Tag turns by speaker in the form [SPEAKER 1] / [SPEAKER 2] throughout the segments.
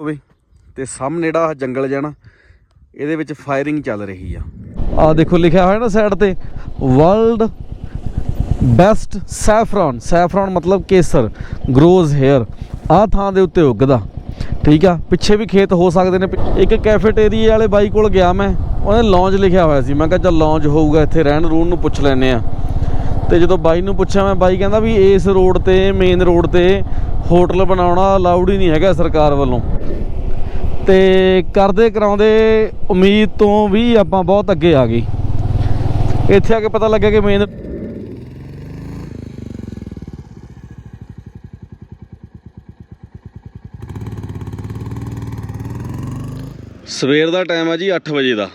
[SPEAKER 1] ਹੋਵੇ ਤੇ ਸਾਹਮਣੇ ਜਿਹੜਾ ਆਹ ਜੰਗਲ ਜਾਣਾ ਇਹਦੇ ਵਿੱਚ ਫਾਇਰਿੰਗ ਚੱਲ ਰਹੀ ਆ। ਆ ਦੇਖੋ, ਲਿਖਿਆ ਹੋਇਆ ਨਾ ਸਾਈਡ ਤੇ ਵਰਲਡ ਬੈਸਟ ਸੈਫਰਨ ਸੈਫਰਨ ਮਤਲਬ ਕੇਸਰ ਗਰੋਜ਼ ਹੇਅਰ ਆ ਥਾਂ ਦੇ ਉੱਤੇ ਉੱਗਦਾ। ਠੀਕ ਆ? ਪਿੱਛੇ ਵੀ ਖੇਤ ਹੋ ਸਕਦੇ ਨੇ। ਇੱਕ ਕੈਫੇਟੇਰੀਆ ਵਾਲੇ ਬਾਈ ਕੋਲ ਗਿਆ ਮੈਂ, ਉਹਨੇ ਲੌਂਜ ਲਿਖਿਆ ਹੋਇਆ ਸੀ। ਮੈਂ ਕਿਹਾ ਚੱਲ ਲੌਂਜ ਹੋਊਗਾ ਇੱਥੇ ਰਹਿਣ ਰੂਣ ਨੂੰ ਪੁੱਛ ਲੈਨੇ ਆ ਤੇ ਜਦੋਂ ਬਾਈ ਨੂੰ ਪੁੱਛਿਆ, ਮੈਂ ਬਾਈ ਕਹਿੰਦਾ ਵੀ ਇਸ ਰੋਡ ਤੇ ਮੇਨ ਰੋਡ ਤੇ ਹੋਟਲ ਬਣਾਉਣਾ ਅਲਾਉਡ ਹੀ ਨਹੀਂ ਹੈਗਾ ਸਰਕਾਰ ਵੱਲੋਂ। ਤੇ ਕਰਦੇ ਕਰਾਉਂਦੇ ਉਮੀਦ ਤੋਂ ਵੀ ਆਪਾਂ ਬਹੁਤ ਅੱਗੇ ਆ ਗਏ। ਇੱਥੇ ਆ ਕੇ ਪਤਾ ਲੱਗਿਆ ਕਿ ਮੇਨ ਸਵੇਰ ਦਾ ਟਾਈਮ ਆ ਜੀ 8 ਵਜੇ ਦਾ।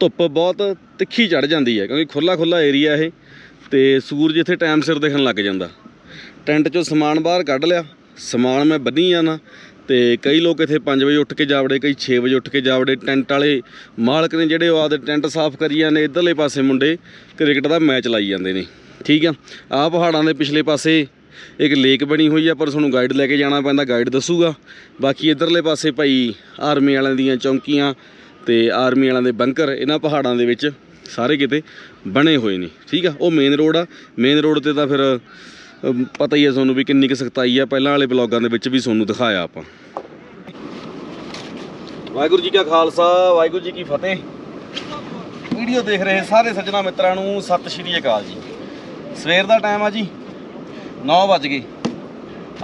[SPEAKER 1] ਧੁੱਪ ਬਹੁਤ ਤਿੱਖੀ ਚੜ ਜਾਂਦੀ ਹੈ, ਕਿਉਂਕਿ ਖੁੱਲਾ ਖੁੱਲਾ ਏਰੀਆ ਇਹ। ਤੇ ਸੂਰਜ ਇੱਥੇ ਟਾਈਮ ਸਿਰ ਦਿਖਣ ਲੱਗ ਜਾਂਦਾ। ਟੈਂਟ ਚੋਂ ਸਮਾਨ ਬਾਹਰ ਕੱਢ ਲਿਆ। ਸਮਾਨ ਮੈਂ ਬੰਨੀ ਜਾਣਾ ਤੇ ਕਈ ਲੋਕ ਇੱਥੇ 5 ਵਜੇ ਉੱਠ ਕੇ ਜਾਵੜੇ, ਕਈ 6 ਵਜੇ ਉੱਠ ਕੇ ਜਾਵੜੇ। ਟੈਂਟ ਵਾਲੇ ਮਾਲਕ ਨੇ ਜਿਹੜੇ ਉਹ ਆਪਦੇ ਟੈਂਟ ਸਾਫ਼ ਕਰੀ ਜਾਂਦੇ ਇਧਰਲੇ ਪਾਸੇ ਮੁੰਡੇ, ਕ੍ਰਿਕਟ ਦਾ ਮੈਚ ਲਾਈ ਜਾਂਦੇ ਨੇ। ਠੀਕ ਆ? ਆਹ ਪਹਾੜਾਂ ਦੇ ਪਿਛਲੇ ਪਾਸੇ ਇੱਕ ਲੇਕ ਬਣੀ ਹੋਈ ਆ, ਪਰ ਤੁਹਾਨੂੰ ਗਾਈਡ ਲੈ ਕੇ ਜਾਣਾ ਪੈਂਦਾ ਗਾਈਡ ਦੱਸੂਗਾ। ਬਾਕੀ ਇਧਰਲੇ ਪਾਸੇ ਭਾਈ ਆਰਮੀ ਵਾਲਿਆਂ ਦੀਆਂ ਚੌਂਕੀਆਂ ਤੇ ਆਰਮੀ ਵਾਲਿਆਂ ਦੇ ਬੰਕਰ ਇਹਨਾਂ ਪਹਾੜਾਂ ਦੇ ਵਿੱਚ। ਸਾਰੇ ਕਿਤੇ ਬਣੇ ਹੋਏ ਨੇ, ਠੀਕ ਆ? ਉਹ ਮੇਨ ਰੋਡ ਆ। ਮੇਨ ਰੋਡ ਤੇ ਤਾਂ ਫਿਰ ਪਤਾ ਹੀ ਹੈ ਤੁਹਾਨੂੰ ਵੀ ਕਿੰਨੀ ਕੁ ਸਖਤਾਈ ਆ। ਪਹਿਲਾਂ ਵਾਲੇ ਬਲੌਗਾਂ ਦੇ ਵਿੱਚ ਵੀ ਤੁਹਾਨੂੰ ਦਿਖਾਇਆ ਆਪਾਂ। ਵਾਹਿਗੁਰੂ ਜੀ ਕਾ ਖਾਲਸਾ, ਵਾਹਿਗੁਰੂ ਜੀ ਕੀ ਫਤਿਹ। ਵੀਡੀਓ ਦੇਖ ਰਹੇ ਸਾਰੇ ਸੱਜਣਾ ਮਿੱਤਰਾਂ ਨੂੰ, ਸਤਿ ਸ਼੍ਰੀ ਅਕਾਲ ਜੀ। ਸਵੇਰ ਦਾ ਟਾਈਮ ਆ ਜੀ। 9 ਵਜ ਗਏ।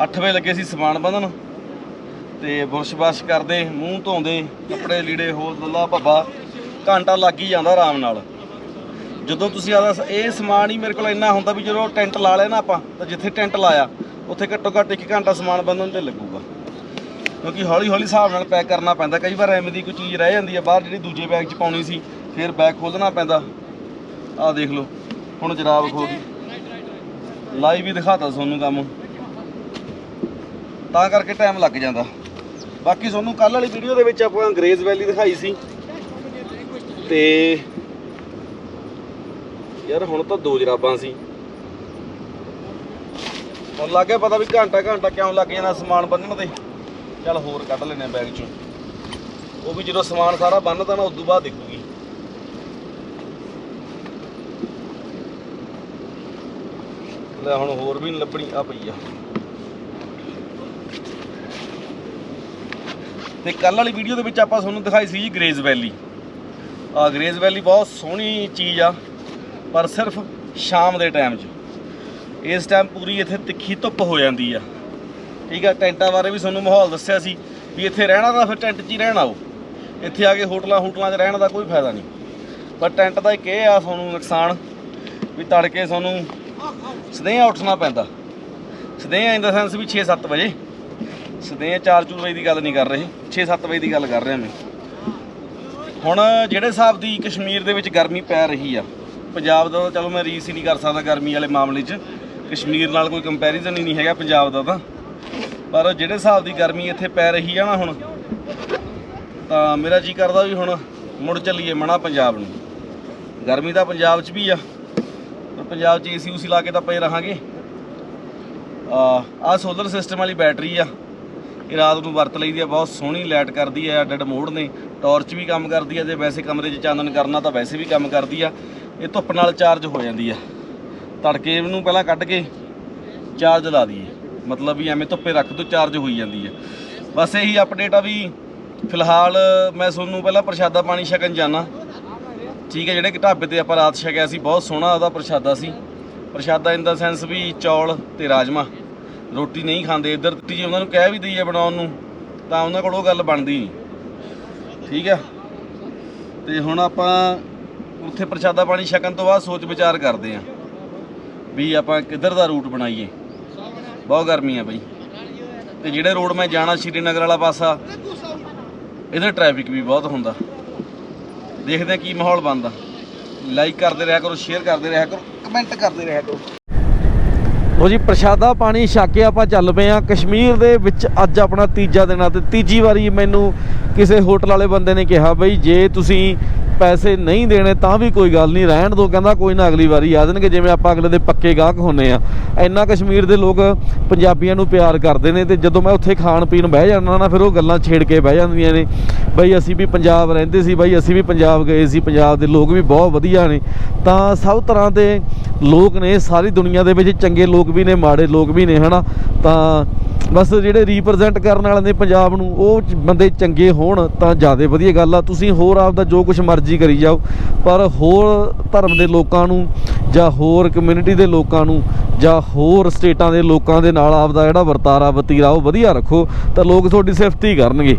[SPEAKER 1] 8 ਵਜੇ ਲੱਗੇ ਸੀ ਸਮਾਨ ਬੰਨਣ ਤੇ ਬੁਰਸ਼-ਬਾਸ਼ ਕਰਦੇ, ਮੂੰਹ ਧੋਂਦੇ, ਕੱਪੜੇ ਲੀੜੇ ਹੋਰ ਲੱਲਾ ਭੱਬਾ। ਘੰਟਾ ਲੱਗ ਹੀ ਜਾਂਦਾ ਆਰਾਮ ਨਾਲ। ਜਦੋਂ ਤੁਸੀਂ ਆਦਾ ਇਹ ਸਮਾਨ ਹੀ ਮੇਰੇ ਕੋਲ ਇੰਨਾ ਹੁੰਦਾ ਵੀ ਜਦੋਂ ਟੈਂਟ ਲਾ ਲਿਆ ਨਾ ਆਪਾਂ, ਤਾਂ ਜਿੱਥੇ ਟੈਂਟ ਲਾਇਆ, ਉੱਥੇ ਘੱਟੋ ਘੱਟ 1 ਘੰਟਾ ਸਮਾਨ ਬੰਨਣ ਤੇ ਲੱਗੂਗਾ। ਕਿਉਂਕਿ ਹੌਲੀ ਹੌਲੀ ਹਿਸਾਬ ਨਾਲ ਪੈਕ ਕਰਨਾ ਪੈਂਦਾ, ਕਈ ਵਾਰ ਐਵੇਂ ਦੀ ਕੋਈ ਚੀਜ਼ ਰਹਿ ਜਾਂਦੀ ਹੈ ਬਾਹਰ ਜਿਹੜੀ ਦੂਜੇ ਬੈਗ 'ਚ ਪਾਉਣੀ ਸੀ, ਫਿਰ ਬੈਗ ਖੋਲਣਾ ਪੈਂਦਾ। ਆਹ ਦੇਖ ਲਓ, ਹੁਣ ਜਰਾਬ ਖੋ ਗਈ। ਲਾਈਵ ਵੀ ਦਿਖਾਤਾ ਤੁਹਾਨੂੰ ਕੰਮ। ਤਾਂ ਕਰਕੇ ਟਾਈਮ ਲੱਗ ਜਾਂਦਾ। ਬਾਕੀ ਤੁਹਾਨੂੰ ਕੱਲ ਵਾਲੀ ਵੀਡੀਓ ਦੇ ਵਿੱਚ ਆਪਾਂ ਅੰਗਰੇਜ਼ ਵੈਲੀ ਦਿਖਾਈ ਸੀ। ਤੇ ਯਾਰ ਹੁਣ ਤਾਂ ਦੋ ਜਰਾਬਾਂ ਸੀ। ਹੁਣ ਲੱਗ ਗਿਆ ਪਤਾ ਵੀ ਘੰਟਾ ਘੰਟਾ ਕਿਉਂ ਲੱਗ ਜਾਣਾ ਸਮਾਨ ਬੰਨਣ ਤੇ। ਚੱਲ ਹੋਰ ਕੱਢ ਲੈਨੇ ਬੈਗ ਚੋਂ। ਉਹ ਵੀ ਜਦੋਂ ਸਮਾਨ ਸਾਰਾ ਬੰਨਦਾ ਨਾ, ਉਦੋਂ ਬਾਅਦ ਦਿਖੂਗੀ। ਲੈ ਹੁਣ ਹੋਰ ਵੀ ਨੀ ਲੱਭਣੀ ਆ ਪਈ ਆ। ਤੇ ਕੱਲ ਵਾਲੀ ਵੀਡੀਓ ਦੇ ਵਿੱਚ ਆਪਾਂ ਤੁਹਾਨੂੰ ਦਿਖਾਈ ਸੀ ਜੀ ਗ੍ਰੇਜ਼ ਵੈਲੀ ਆ ਗ੍ਰੇਜ਼ ਵੈਲੀ ਬਹੁਤ ਸੋਹਣੀ ਚੀਜ਼ ਆ। ਪਰ ਸਿਰਫ ਸ਼ਾਮ ਦੇ ਟਾਈਮ 'ਚ। ਇਸ ਟਾਈਮ ਪੂਰੀ ਇੱਥੇ ਤਿੱਖੀ ਧੁੱਪ ਹੋ ਜਾਂਦੀ ਆ। ਠੀਕ ਆ, ਟੈਂਟਾਂ ਬਾਰੇ ਵੀ ਤੁਹਾਨੂੰ ਮਾਹੌਲ ਦੱਸਿਆ ਸੀ ਵੀ ਇੱਥੇ ਰਹਿਣਾ ਤਾਂ ਫਿਰ ਟੈਂਟ 'ਚ ਹੀ ਰਹਿਣਾ ਉਹ। ਇੱਥੇ ਆ ਕੇ ਹੋਟਲਾਂ ਹੋਟਲਾਂ 'ਚ ਰਹਿਣ ਦਾ ਕੋਈ ਫਾਇਦਾ ਨਹੀਂ। ਪਰ ਟੈਂਟ ਦਾ ਇੱਕ ਇਹ ਆ ਤੁਹਾਨੂੰ ਨੁਕਸਾਨ ਵੀ ਤੜਕੇ ਤੁਹਾਨੂੰ ਸਦੇਹਾਂ ਉੱਠਣਾ ਪੈਂਦਾ। ਸਦੇਹਾਂ ਇਨ ਦਾ ਸੈਂਸ ਵੀ 6-7 ਵਜੇ। ਸਦੇਹਾਂ 4-4 ਵਜੇ ਦੀ ਗੱਲ ਨਹੀਂ ਕਰ ਰਹੇ। 6-7 ਵਜੇ ਦੀ ਗੱਲ ਕਰ ਰਿਹਾ ਮੈਂ। ਹੁਣ ਜਿਹੜੇ ਹਿਸਾਬ ਦੀ ਕਸ਼ਮੀਰ ਦੇ ਵਿੱਚ ਗਰਮੀ ਪੈ ਰਹੀ ਆ ਪੰਜਾਬ ਦਾ ਤਾਂ ਚਲੋ ਮੈਂ ਰੀਸ ਹੀ ਨਹੀਂ ਕਰ ਸਕਦਾ ਗਰਮੀ ਵਾਲੇ ਮਾਮਲੇ 'ਚ। ਕਸ਼ਮੀਰ ਨਾਲ ਕੋਈ ਕੰਪੈਰੀਜ਼ਨ ਹੀ ਨਹੀਂ ਹੈਗਾ ਪੰਜਾਬ ਦਾ ਤਾਂ। ਪਰ ਜਿਹੜੇ ਹਿਸਾਬ ਦੀ ਗਰਮੀ ਇੱਥੇ ਪੈ ਰਹੀ ਆ ਨਾ ਹੁਣ, ਤਾਂ ਮੇਰਾ ਜੀ ਕਰਦਾ ਵੀ ਹੁਣ ਮੁੜ ਚੱਲੀਏ ਮਣਾ ਪੰਜਾਬ ਨੂੰ। ਗਰਮੀ ਤਾਂ ਪੰਜਾਬ 'ਚ ਵੀ ਆ, ਪਰ ਪੰਜਾਬ 'ਚ ਏਸੀ ਉਸੀ ਲਾ ਕੇ ਤਾਂ ਪਏ ਰਹਾਂਗੇ। ਆ ਆ ਸੋਲਰ ਸਿਸਟਮ ਵਾਲੀ ਬੈਟਰੀ ਆ। ਇਹ ਰਾਤ ਨੂੰ ਵਰਤ ਲਈਦੀ ਆ, ਬਹੁਤ ਸੋਹਣੀ ਲਾਈਟ ਕਰਦੀ ਆ ਅੱਡ ਮੋੜ ਨੇ। ਟਾਰਚ ਵੀ ਕੰਮ ਕਰਦੀ ਆ, ਜੇ ਵੈਸੇ ਕਮਰੇ 'ਚ ਚਾਨਣ ਕਰਨਾ ਤਾਂ ਵੈਸੇ ਵੀ ਕੰਮ ਕਰਦੀ ਆ। ਇਹ ਧੁੱਪ ਨਾਲ ਚਾਰਜ ਹੋ ਜਾਂਦੀ ਆ। ਤੜਕੇ ਇਹਨੂੰ ਪਹਿਲਾਂ ਕੱਢ ਕੇ ਚਾਰਜ ਲਾ ਦਈਏ। ਮਤਲਬ ਵੀ ਐਵੇਂ ਧੁੱਪੇ ਰੱਖ ਦੋ, ਚਾਰਜ ਹੋਈ ਜਾਂਦੀ ਆ। ਬਸ ਇਹੀ ਅਪਡੇਟ ਆ ਵੀ ਫਿਲਹਾਲ ਮੈਂ ਤੁਹਾਨੂੰ ਪਹਿਲਾਂ ਪ੍ਰਸ਼ਾਦਾ ਪਾਣੀ ਛਕਣ ਜਾਣਾ ਠੀਕ ਹੈ ਜਿਹੜੇ ਕਿ ਢਾਬੇ ਤੇ ਆਪਾਂ ਰਾਤ ਛਕਿਆ ਸੀ, ਬਹੁਤ ਸੋਹਣਾ ਉਹਦਾ ਪ੍ਰਸ਼ਾਦਾ ਸੀ। ਪ੍ਰਸ਼ਾਦਾ ਇਨ ਦਾ ਸੈਂਸ ਵੀ ਚੌਲ ਤੇ ਰਾਜਮਾ। ਰੋਟੀ ਨਹੀਂ ਖਾਂਦੇ, ਇੱਧਰ ਤੇ ਜੇ ਉਹਨਾਂ ਨੂੰ ਕਹਿ ਵੀ ਦਈਏ ਬਣਾਉਣ ਨੂੰ, ਤਾਂ ਉਹਨਾਂ ਕੋਲ ਉਹ ਗੱਲ ਬਣਦੀ ਨਹੀਂ। ਠੀਕ ਆ। ਤੇ ਹੁਣ ਆਪਾਂ ਉੱਥੇ ਪ੍ਰਸ਼ਾਦਾ ਪਾਣੀ ਛਕਣ ਤੋਂ ਬਾਅਦ ਸੋਚ ਵਿਚਾਰ ਕਰਦੇ ਆਂ ਵੀ ਆਪਾਂ ਕਿੱਧਰ ਦਾ ਰੂਟ ਬਣਾਈਏ। ਬਹੁਤ ਗਰਮੀ ਆ ਬਈ। ਤੇ ਜਿਹੜੇ ਰੋਡ ਮੈਂ ਜਾਣਾ ਸ਼੍ਰੀਨਗਰ ਵਾਲਾ ਪਾਸਾ, ਇਹਦਾ ਟ੍ਰੈਫਿਕ ਵੀ ਬਹੁਤ ਹੁੰਦਾ। ਦੇਖਦੇ ਆ ਕੀ ਮਾਹੌਲ ਬਣਦਾ। ਲਾਈਕ ਕਰਦੇ ਰਿਹਾ ਕਰੋ ਸ਼ੇਅਰ ਕਰਦੇ ਰਿਹਾ ਕਰੋ ਕਮੈਂਟ ਕਰਦੇ ਰਿਹਾ ਕਰੋ। ਲੋ ਜੀ, ਪ੍ਰਸ਼ਾਦਾ ਪਾਣੀ ਛਕ ਕੇ ਆਪਾਂ ਚੱਲ ਪਏ ਆ ਕਸ਼ਮੀਰ ਦੇ ਵਿੱਚ ਅੱਜ ਆਪਣਾ ਤੀਜਾ ਦਿਨ ਆ ਤੇ ਤੀਜੀ ਵਾਰੀ ਮੈਨੂੰ ਕਿਸੇ ਹੋਟਲ ਵਾਲੇ ਬੰਦੇ ਨੇ ਕਿਹਾ, ਬਈ ਜੇ ਤੁਸੀਂ
[SPEAKER 2] ਪੈਸੇ ਨਹੀਂ ਦੇਣੇ ਤਾਂ ਵੀ ਕੋਈ ਗੱਲ ਨਹੀਂ। ਰਹਿਣ ਦੋ, ਕਹਿੰਦਾ ਕੋਈ ਨਾ, ਅਗਲੀ ਵਾਰੀ ਆ ਜਾਣਗੇ। ਜਿਵੇਂ ਆਪਾਂ ਅਗਲੇ ਦੇ ਪੱਕੇ ਗਾਹਕ ਹੁੰਨੇ ਆ। ਇੰਨਾ ਕਸ਼ਮੀਰ ਦੇ ਲੋਕ ਪੰਜਾਬੀਆਂ ਨੂੰ ਪਿਆਰ ਕਰਦੇ ਨੇ ਤੇ ਜਦੋਂ ਮੈਂ ਉੱਥੇ ਖਾਣ ਪੀਣ ਬਹਿ ਜਾਂਦਾ ਨਾ, ਫਿਰ ਉਹ ਗੱਲਾਂ ਛੇੜ ਕੇ ਬਹਿ ਜਾਂਦੀਆਂ ਨੇ। ਬਈ ਅਸੀਂ ਵੀ ਪੰਜਾਬ ਰਹਿੰਦੇ ਸੀ, ਬਈ ਅਸੀਂ ਵੀ ਪੰਜਾਬ ਗਏ ਸੀ, ਪੰਜਾਬ ਦੇ ਲੋਕ ਵੀ ਬਹੁਤ ਵਧੀਆ ਨੇ। ਤਾਂ ਸਭ ਤਰ੍ਹਾਂ ਦੇ ਲੋਕ ਨੇ, ਸਾਰੀ ਦੁਨੀਆ ਦੇ ਵਿੱਚ ਚੰਗੇ ਲੋਕ ਵੀ ਨੇ, ਮਾੜੇ ਲੋਕ ਵੀ ਨੇ, ਹਨਾ? ਤਾਂ ਬਸ ਜਿਹੜੇ ਰਿਪਰੈਜ਼ੈਂਟ ਕਰਨ ਵਾਲੇ ਨੇ ਪੰਜਾਬ ਨੂੰ, ਉਹ ਬੰਦੇ ਚੰਗੇ ਹੋਣ ਤਾਂ ਜ਼ਿਆਦਾ ਵਧੀਆ ਗੱਲ ਆ। ਤੁਸੀਂ ਹੋਰ ਆਪਦਾ ਜੋ ਕੁਝ ਮਰਜ਼ੀ ਕਰੀ ਜਾਓ, ਪਰ ਹੋਰ ਧਰਮ ਦੇ ਲੋਕਾਂ ਨੂੰ ਜਾਂ ਹੋਰ ਕਮਿਊਨਿਟੀ ਦੇ ਲੋਕਾਂ ਨੂੰ ਜਾਂ ਹੋਰ ਸਟੇਟਾਂ ਦੇ ਲੋਕਾਂ ਦੇ ਨਾਲ ਆਪਦਾ ਜਿਹੜਾ ਵਰਤਾਰਾ ਵਤੀਰਾ ਉਹ ਵਧੀਆ ਰੱਖੋ, ਤਾਂ ਲੋਕ ਤੁਹਾਡੀ ਸਿਫਤ ਹੀ ਕਰਨਗੇ।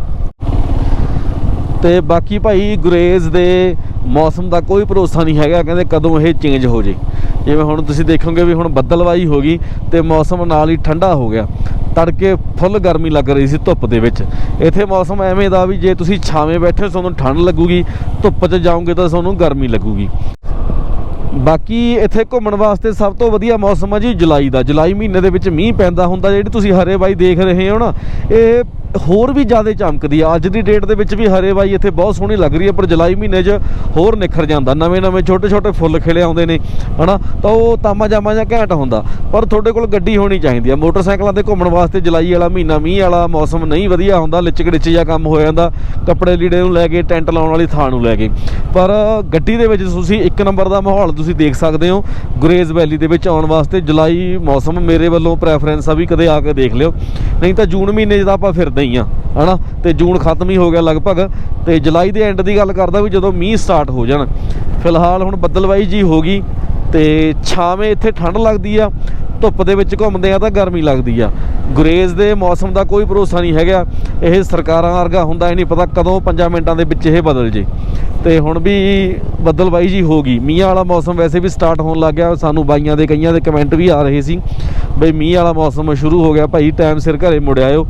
[SPEAKER 2] ਤੇ ਬਾਕੀ ਭਾਈ ਗੁਰੇਜ਼ ਦੇ ਮੌਸਮ ਦਾ ਕੋਈ ਭਰੋਸਾ ਨਹੀਂ ਹੈਗਾ, ਕਹਿੰਦੇ ਕਦੋਂ ਇਹ ਚੇਂਜ ਹੋ ਜੇ। ਜਿਵੇਂ ਹੁਣ ਤੁਸੀਂ ਦੇਖੋਗੇ ਵੀ ਹੁਣ ਬੱਦਲਵਾਈ ਹੋ ਗਈ ਤੇ ਮੌਸਮ ਨਾਲ ਹੀ ਠੰਡਾ ਹੋ ਗਿਆ। ਤੜਕੇ ਫੁੱਲ ਗਰਮੀ ਲੱਗ ਰਹੀ ਸੀ ਧੁੱਪ ਦੇ ਵਿੱਚ। ਇੱਥੇ ਮੌਸਮ ਐਵੇਂ ਦਾ ਵੀ ਜੇ ਤੁਸੀਂ ਛਾਵੇਂ ਬੈਠੇ ਹੋ, ਤੁਹਾਨੂੰ ਠੰਡ ਲੱਗੂਗੀ, ਧੁੱਪ 'ਚ ਜਾਓਗੇ ਤਾਂ ਤੁਹਾਨੂੰ ਗਰਮੀ ਲੱਗੂਗੀ। ਬਾਕੀ ਇੱਥੇ ਘੁੰਮਣ ਵਾਸਤੇ ਸਭ ਤੋਂ ਵਧੀਆ ਮੌਸਮ ਹੈ ਜੀ ਜੁਲਾਈ ਦਾ। ਜੁਲਾਈ ਮਹੀਨੇ ਦੇ ਵਿੱਚ ਮੀਂਹ ਪੈਂਦਾ ਹੁੰਦਾ, ਜਿਹੜੀ ਤੁਸੀਂ ਹਰੇ ਬਾਈ ਦੇਖ ਰਹੇ ਹੋ ਨਾ, ਇਹ ਹੋਰ ਵੀ ਜ਼ਿਆਦਾ ਚਮਕਦੀ ਆ। ਅੱਜ ਦੀ ਡੇਟ ਦੇ ਵਿੱਚ ਵੀ ਹਰੇ ਬਾਈ ਇੱਥੇ ਬਹੁਤ ਸੋਹਣੀ ਲੱਗ ਰਹੀ ਹੈ ਪਰ ਜੁਲਾਈ ਮਹੀਨੇ 'ਚ ਹੋਰ ਨਿਖਰ ਜਾਂਦਾ। ਨਵੇਂ ਨਵੇਂ ਛੋਟੇ ਛੋਟੇ ਫੁੱਲ ਖਿਲੇ ਆਉਂਦੇ ਨੇ, ਹਨਾ? ਤਾਂ ਉਹ ਤਾਮਾ ਜਾਮਾ ਜਾਂ ਘੈਂਟ ਹੁੰਦਾ, ਪਰ ਤੁਹਾਡੇ ਕੋਲ ਗੱਡੀ ਹੋਣੀ ਚਾਹੀਦੀ ਆ। ਮੋਟਰਸਾਈਕਲਾਂ ਤੇ ਘੁੰਮਣ ਵਾਸਤੇ ਜੁਲਾਈ ਵਾਲਾ ਮਹੀਨਾ, ਮੀਂਹ ਵਾਲਾ ਮੌਸਮ ਨਹੀਂ ਵਧੀਆ ਹੁੰਦਾ ਲਿਚਕ ਡਿਚ ਜਿਹਾ ਕੰਮ ਹੋ ਜਾਂਦਾ, ਕੱਪੜੇ ਲੀੜੇ ਨੂੰ ਲੈ ਕੇ, ਟੈਂਟ ਲਾਉਣ ਵਾਲੀ ਥਾਂ ਨੂੰ ਲੈ ਕੇ। ਪਰ ਗੱਡੀ ਦੇ ਵਿੱਚ ਤੁਸੀਂ ਇੱਕ ਨੰਬਰ ਦਾ ਮਾਹੌਲ ਤੁਸੀਂ ਦੇਖ ਸਕਦੇ ਹੋ ਗੁਰੇਜ਼ ਵੈਲੀ ਦੇ ਵਿੱਚ ਆਉਣ ਵਾਸਤੇ ਜੁਲਾਈ ਮੌਸਮ ਮੇਰੇ ਵੱਲੋਂ ਪ੍ਰੈਫਰੈਂਸ ਆ ਵੀ ਕਦੇ ਆ ਕੇ ਦੇਖ ਲਿਓ। ਨਹੀਂ ਤਾਂ ਜੂਨ ਮਹੀਨੇ 'ਚ ਤਾਂ ਆਪਾਂ ਫਿਰਦੇ ਹੀ ਆ, ਹਨਾ? ਤੇ ਜੂਨ ਖਤਮ ਹੀ ਹੋ ਗਿਆ ਲਗਭਗ, ਤੇ ਜੁਲਾਈ ਦੇ ਐਂਡ ਦੀ ਗੱਲ ਕਰਦਾ ਵੀ ਜਦੋਂ ਮੀਂਹ ਸਟਾਰਟ ਹੋ ਜਾਣ। ਫਿਲਹਾਲ ਹੁਣ ਬੱਦਲਵਾਈ ਜੀ ਹੋ ਗਈ ਤੇ ਛਾਵੇਂ ਇੱਥੇ ਠੰਡ ਲੱਗਦੀ ਆ, ਧੁੱਪ ਦੇ ਵਿੱਚ ਘੁੰਮਦੇ ਆ ਤਾਂ ਗਰਮੀ ਲੱਗਦੀ ਆ। ਗੁਰੇਜ਼ ਦੇ ਮੌਸਮ ਦਾ ਕੋਈ ਭਰੋਸਾ ਨਹੀਂ ਹੈਗਾ, ਇਹ ਸਰਕਾਰਾਂ ਵਰਗਾ ਹੁੰਦਾ ਹੀ ਨਹੀਂ ਪਤਾ ਕਦੋਂ 5 ਮਿੰਟਾਂ ਦੇ ਵਿੱਚ ਇਹ ਬਦਲ ਜੇ। ਤੇ ਹੁਣ ਵੀ ਬੱਦਲਬਾਈ ਜੀ ਹੋ ਗਈ। ਮੀਂਹ ਵਾਲਾ ਮੌਸਮ ਵੈਸੇ ਵੀ ਸਟਾਰਟ ਹੋਣ ਲੱਗ ਗਿਆ, ਸਾਨੂੰ ਬਾਈਆਂ ਦੇ ਕਈਆਂ ਦੇ ਕਮੈਂਟ ਵੀ ਆ ਰਹੇ ਸੀ, ਬਈ ਮੀਂਹ ਵਾਲਾ ਮੌਸਮ ਸ਼ੁਰੂ ਹੋ ਗਿਆ, ਭਾਈ ਟਾਈਮ ਸਿਰ ਘਰੇ ਮੁੜ ਆਇਓ।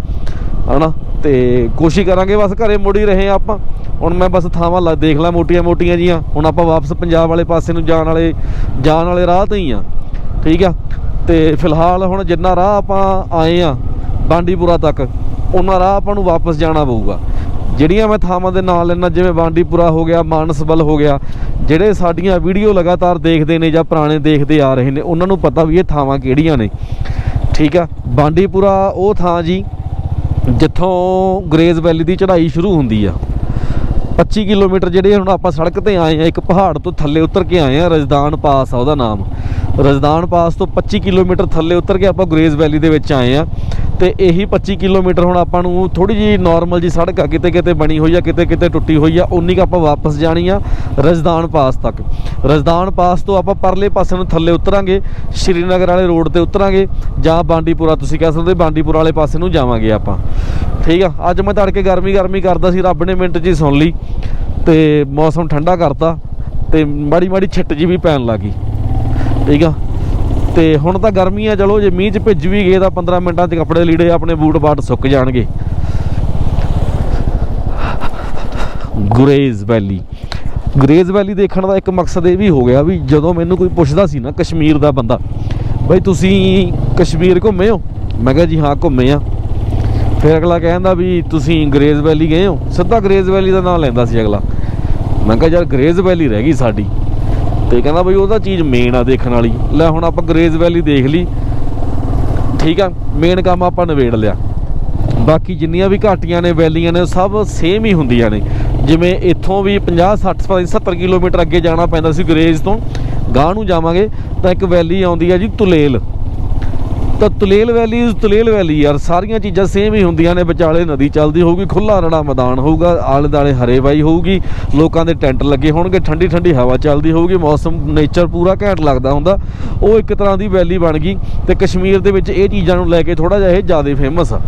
[SPEAKER 2] ਹਨਾ? ਤੇ ਕੋਸ਼ਿਸ਼ ਕਰਾਂਗੇ ਬਸ ਘਰੇ ਮੁੜੀ ਰਹੇ ਹਾਂ ਆਪਾਂ। ਹੁਣ ਮੈਂ ਬਸ ਥਾਵਾਂ ਲਾ- ਦੇਖ ਲਾਂ ਮੋਟੀਆਂ ਮੋਟੀਆਂ ਜੀਆਂ। ਹੁਣ ਆਪਾਂ ਵਾਪਸ ਪੰਜਾਬ ਵਾਲੇ ਪਾਸੇ ਨੂੰ ਜਾਣ ਵਾਲੇ ਜਾਣ ਵਾਲੇ ਰਾਹ ਤੇ ਹੀ ਆ। ਠੀਕ ਆ? ਤੇ ਫਿਲਹਾਲ ਹੁਣ ਜਿੰਨਾ ਰਾਹ ਆਪਾਂ ਆਏ ਆ ਬਾਂਡੀਪੁਰਾ ਤੱਕ, ਉਹਨਾਂ ਰਾਹ ਆਪਾਂ ਨੂੰ ਵਾਪਸ ਜਾਣਾ ਪਊਗਾ। ਜਿਹੜੀਆਂ ਮੈਂ ਥਾਵਾਂ ਦੇ ਨਾਂ ਲੈਣਾ ਜਿਵੇਂ ਬਾਂਡੀਪੁਰਾ ਹੋ ਗਿਆ, ਮਾਨਸਬਲ ਹੋ ਗਿਆ, ਜਿਹੜੇ ਸਾਡੀਆਂ ਵੀਡੀਓ ਲਗਾਤਾਰ ਦੇਖਦੇ ਨੇ ਜਾਂ ਪੁਰਾਣੇ ਦੇਖਦੇ ਆ ਰਹੇ ਨੇ, ਉਹਨਾਂ ਨੂੰ ਪਤਾ ਵੀ ਇਹ ਥਾਵਾਂ ਕਿਹੜੀਆਂ ਨੇ। ਠੀਕ ਆ? ਬਾਂਡੀਪੁਰਾ ਉਹ ਥਾਂ ਜੀ ਜਿੱਥੋਂ ਗਰੇਜ਼ ਵੈਲੀ ਦੀ ਚੜ੍ਹਾਈ ਸ਼ੁਰੂ ਹੁੰਦੀ ਆ। 25 ਕਿਲੋਮੀਟਰ ਜਿਹੜੇ ਹੁਣ ਆਪਾਂ ਸੜਕ ਤੇ ਆਏ ਆ, ਇੱਕ ਪਹਾੜ ਤੋਂ ਥੱਲੇ ਉਤਰ ਕੇ ਆਏ ਆ, ਰਜਦਾਨ ਪਾਸ ਆ ਉਹਦਾ ਨਾਮ। ਰਜਦਾਨ ਪਾਸ ਤੋਂ 25 ਕਿਲੋਮੀਟਰ ਥੱਲੇ ਉਤਰ ਕੇ ਆਪਾਂ ਗੁਰੇਜ਼ ਵੈਲੀ ਦੇ ਵਿੱਚ ਆਏ ਆ। ਤੇ ਇਹੀ 25 ਕਿਲੋਮੀਟਰ ਹੁਣ ਆਪਾਂ ਨੂੰ ਥੋੜੀ ਜੀ ਨਾਰਮਲ ਜੀ ਸੜਕ ਆ, ਕਿਤੇ ਕਿਤੇ ਬਣੀ ਹੋਈ ਆ, ਕਿਤੇ ਕਿਤੇ ਟੁੱਟੀ ਹੋਈ ਆ ਉਨੀ ਕੁ ਆਪਾਂ ਵਾਪਸ ਜਾਣੀ ਆ ਰਜਦਾਨ ਪਾਸ ਤੱਕ। ਰਜਦਾਨ ਪਾਸ ਤੋਂ ਆਪਾਂ ਪਰਲੇ ਪਾਸੇ ਨੂੰ ਥੱਲੇ ਉਤਰਾਂਗੇ, ਸ਼੍ਰੀਨਗਰ ਵਾਲੇ ਰੋਡ ਤੇ ਉਤਰਾਂਗੇ, ਜਾਂ ਬਾਂਡੀਪੁਰਾ, ਤੁਸੀਂ ਕਹਿ ਸਕਦੇ ਬਾਂਡੀਪੁਰਾ ਵਾਲੇ ਪਾਸੇ ਨੂੰ ਜਾਵਾਂਗੇ ਆਪਾਂ। ਠੀਕ ਆ, ਅੱਜ ਮੈਂ ਤੜਕੇ ਗਰਮੀ ਗਰਮੀ ਕਰਦਾ ਸੀ, ਰੱਬ ਨੇ ਮਿੰਟ 'ਚ ਹੀ ਸੁਣ ਲਈ ਤੇ ਮੌਸਮ ਠੰਡਾ ਕਰਤਾ ਤੇ ਮਾੜੀ ਮਾੜੀ ਛਿੱਟ ਜੀ ਵੀ ਪੈਣ ਲੱਗੀ ਠੀਕ ਆ। ਤੇ ਹੁਣ ਤਾਂ ਗਰਮੀ ਆ, ਚਲੋ ਜੇ ਮੀਂਹ 'ਚ ਭਿੱਜ ਵੀ ਗਏ ਤਾਂ 15 ਮਿੰਟਾਂ 'ਚ ਕੱਪੜੇ ਲੀੜੇ ਆਪਣੇ ਬੂਟ ਬਾਟ ਸੁੱਕ ਜਾਣਗੇ। ਗੁਰੇਜ਼ ਵੈਲੀ ਗੁਰੇਜ਼ ਵੈਲੀ ਦੇਖਣ ਦਾ ਇੱਕ ਮਕਸਦ ਇਹ ਵੀ ਹੋ ਗਿਆ ਵੀ ਜਦੋਂ ਮੈਨੂੰ ਕੋਈ ਪੁੱਛਦਾ ਸੀ ਨਾ ਕਸ਼ਮੀਰ ਦਾ ਬੰਦਾ, ਬਈ ਤੁਸੀਂ ਕਸ਼ਮੀਰ ਘੁੰਮੇ ਹੋ? ਮੈਂ ਕਿਹਾ ਜੀ ਹਾਂ, ਘੁੰਮੇ ਆ। ਫਿਰ ਅਗਲਾ ਕਹਿੰਦਾ ਵੀ ਤੁਸੀਂ ਗਰੇਜ਼ ਵੈਲੀ ਗਏ ਹੋ? ਸਿੱਧਾ ਗਰੇਜ਼ ਵੈਲੀ ਦਾ ਨਾਮ ਲੈਂਦਾ ਸੀ ਅਗਲਾ। ਮੈਂ ਕਿਹਾ ਯਾਰ ਗਰੇਜ਼ ਵੈਲੀ ਰਹਿ ਗਈ ਸਾਡੀ। ਤੇ ਕਹਿੰਦਾ ਬਈ ਉਹਦਾ ਚੀਜ਼ ਮੇਨ ਆ ਦੇਖਣ ਵਾਲੀ। ਲੈ ਹੁਣ ਆਪਾਂ ਗਰੇਜ਼ ਵੈਲੀ ਦੇਖ ਲਈ। ਠੀਕ ਆ ਮੇਨ ਕੰਮ ਆਪਾਂ ਨਿਬੇੜ ਲਿਆ। ਬਾਕੀ ਜਿੰਨੀਆਂ ਵੀ ਘਾਟੀਆਂ ਨੇ ਵੈਲੀਆਂ ਨੇ, ਸਭ ਸੇਮ ਹੀ ਹੁੰਦੀਆਂ ਨੇ। ਜਿਵੇਂ ਇੱਥੋਂ ਵੀ 50 60 70 ਕਿਲੋਮੀਟਰ ਅੱਗੇ ਜਾਣਾ ਪੈਂਦਾ ਸੀ ਗਰੇਜ਼ ਤੋਂ। ਗਾਂ ਨੂੰ ਜਾਵਾਂਗੇ, ਤਾਂ ਇੱਕ ਵੈਲੀ ਆਉਂਦੀ ਹੈ ਜੀ ਤੁਲੇਲ। ਤਾਂ ਤੁਲੇਲ ਵੈਲੀ ਤੁਲੇਲ ਵੈਲੀ ਯਾਰ, ਸਾਰੀਆਂ ਚੀਜ਼ਾਂ ਸੇਮ ਹੀ ਹੁੰਦੀਆਂ ਨੇ, ਵਿਚਾਲੇ ਨਦੀ ਚੱਲਦੀ ਹੋਊਗੀ ਖੁੱਲਾ ਰੜਾ ਮੈਦਾਨ ਹੋਊਗਾ ਆਲੇ ਦਾਲੇ ਹਰੇ ਬਾਈ ਹੋਊਗੀ, ਲੋਕਾਂ ਦੇ ਟੈਂਟ ਲੱਗੇ ਹੋਣਗੇ ਠੰਡੀ ਠੰਡੀ ਹਵਾ ਚੱਲਦੀ ਹੋਊਗੀ, ਮੌਸਮ ਨੇਚਰ ਪੂਰਾ ਘੈਂਟ ਲੱਗਦਾ ਹੁੰਦਾ। ਉਹ ਇੱਕ ਤਰ੍ਹਾਂ ਦੀ ਵੈਲੀ ਬਣ ਗਈ ਤੇ ਕਸ਼ਮੀਰ ਦੇ ਵਿੱਚ ਇਹ ਚੀਜ਼ਾਂ ਨੂੰ ਲੈ ਕੇ ਥੋੜਾ ਜਿਹਾ ਇਹ ਜ਼ਿਆਦਾ ਫੇਮਸ ਆ।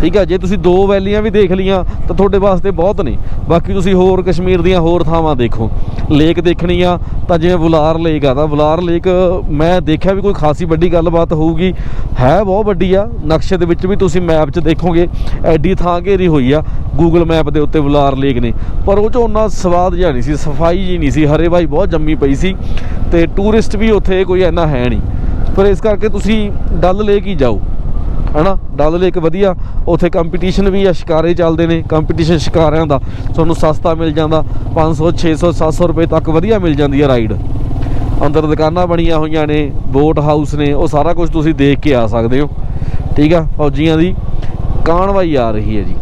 [SPEAKER 2] ਠੀਕ ਆ, ਜੇ ਤੁਸੀਂ ਦੋ ਵੈਲੀਆਂ ਵੀ ਦੇਖ ਲੀਆਂ ਤਾਂ ਤੁਹਾਡੇ ਵਾਸਤੇ ਬਹੁਤ ਨੇ। ਬਾਕੀ ਤੁਸੀਂ ਹੋਰ ਕਸ਼ਮੀਰ ਦੀਆਂ ਹੋਰ ਥਾਵਾਂ ਦੇਖੋ। ਲੇਕ ਦੇਖਣੀ ਆ, ਤਾਂ ਜਿਵੇਂ ਬੁਲਾਰ ਲੇਕ ਆ, ਤਾਂ ਬੁਲਾਰ ਲੇਕ ਮੈਂ ਦੇਖਿਆ ਵੀ ਕੋਈ ਖਾਸੀ ਵੱਡੀ ਗੱਲਬਾਤ ਹੋਊਗੀ। ਹੈ ਬਹੁਤ ਵੱਡੀ ਆ। ਨਕਸ਼ੇ ਦੇ ਵਿੱਚ ਵੀ ਤੁਸੀਂ ਮੈਪ 'ਚ ਦੇਖੋਗੇ, ਐਡੀ ਥਾਂ ਘੇਰੀ ਹੋਈ ਆ ਗੂਗਲ ਮੈਪ ਦੇ ਉੱਤੇ ਬੁਲਾਰ ਲੇਕ ਨੇ। ਪਰ ਉਹ 'ਚ ਉਹਨਾਂ ਸਵਾਦ ਜਿਹਾ ਨਹੀਂ ਸੀ, ਸਫ਼ਾਈ ਜੀ ਨਹੀਂ ਸੀ। ਹਰੇ ਭਾਈ ਬਹੁਤ ਜੰਮੀ ਪਈ ਸੀ ਤੇ ਟੂਰਿਸਟ ਵੀ ਉੱਥੇ ਕੋਈ ਇੰਨਾ ਹੈ ਨਹੀਂ। ਪਰ ਇਸ ਕਰਕੇ ਤੁਸੀਂ ਡਲ ਲੇਕ ਹੀ ਜਾਓ, ਹਨਾ? ਡਲ ਲੇਕ ਵਧੀਆ। ਉੱਥੇ ਕੰਪੀਟੀਸ਼ਨ ਵੀ ਆ, ਸ਼ਿਕਾਰੇ ਚੱਲਦੇ ਨੇ। ਕੰਪੀਟੀਸ਼ਨ ਸ਼ਿਕਾਰਿਆਂ ਦਾ। ਤੁਹਾਨੂੰ ਸਸਤਾ ਮਿਲ ਜਾਂਦਾ। 500 600 700 ਰੁਪਏ ਤੱਕ ਵਧੀਆ ਮਿਲ ਜਾਂਦੀ ਹੈ ਰਾਈਡ ਅੰਦਰ ਦੁਕਾਨਾਂ ਬਣੀਆਂ ਹੋਈਆਂ ਨੇ ਬੋਟ ਹਾਊਸ ਨੇ, ਉਹ ਸਾਰਾ ਕੁਝ ਤੁਸੀਂ ਦੇਖ ਕੇ ਆ ਸਕਦੇ ਹੋ। ਠੀਕ ਆ, ਫੌਜੀਆਂ ਦੀ ਕਾਨਵਾਈ ਆ ਰਹੀ ਹੈ ਜੀ।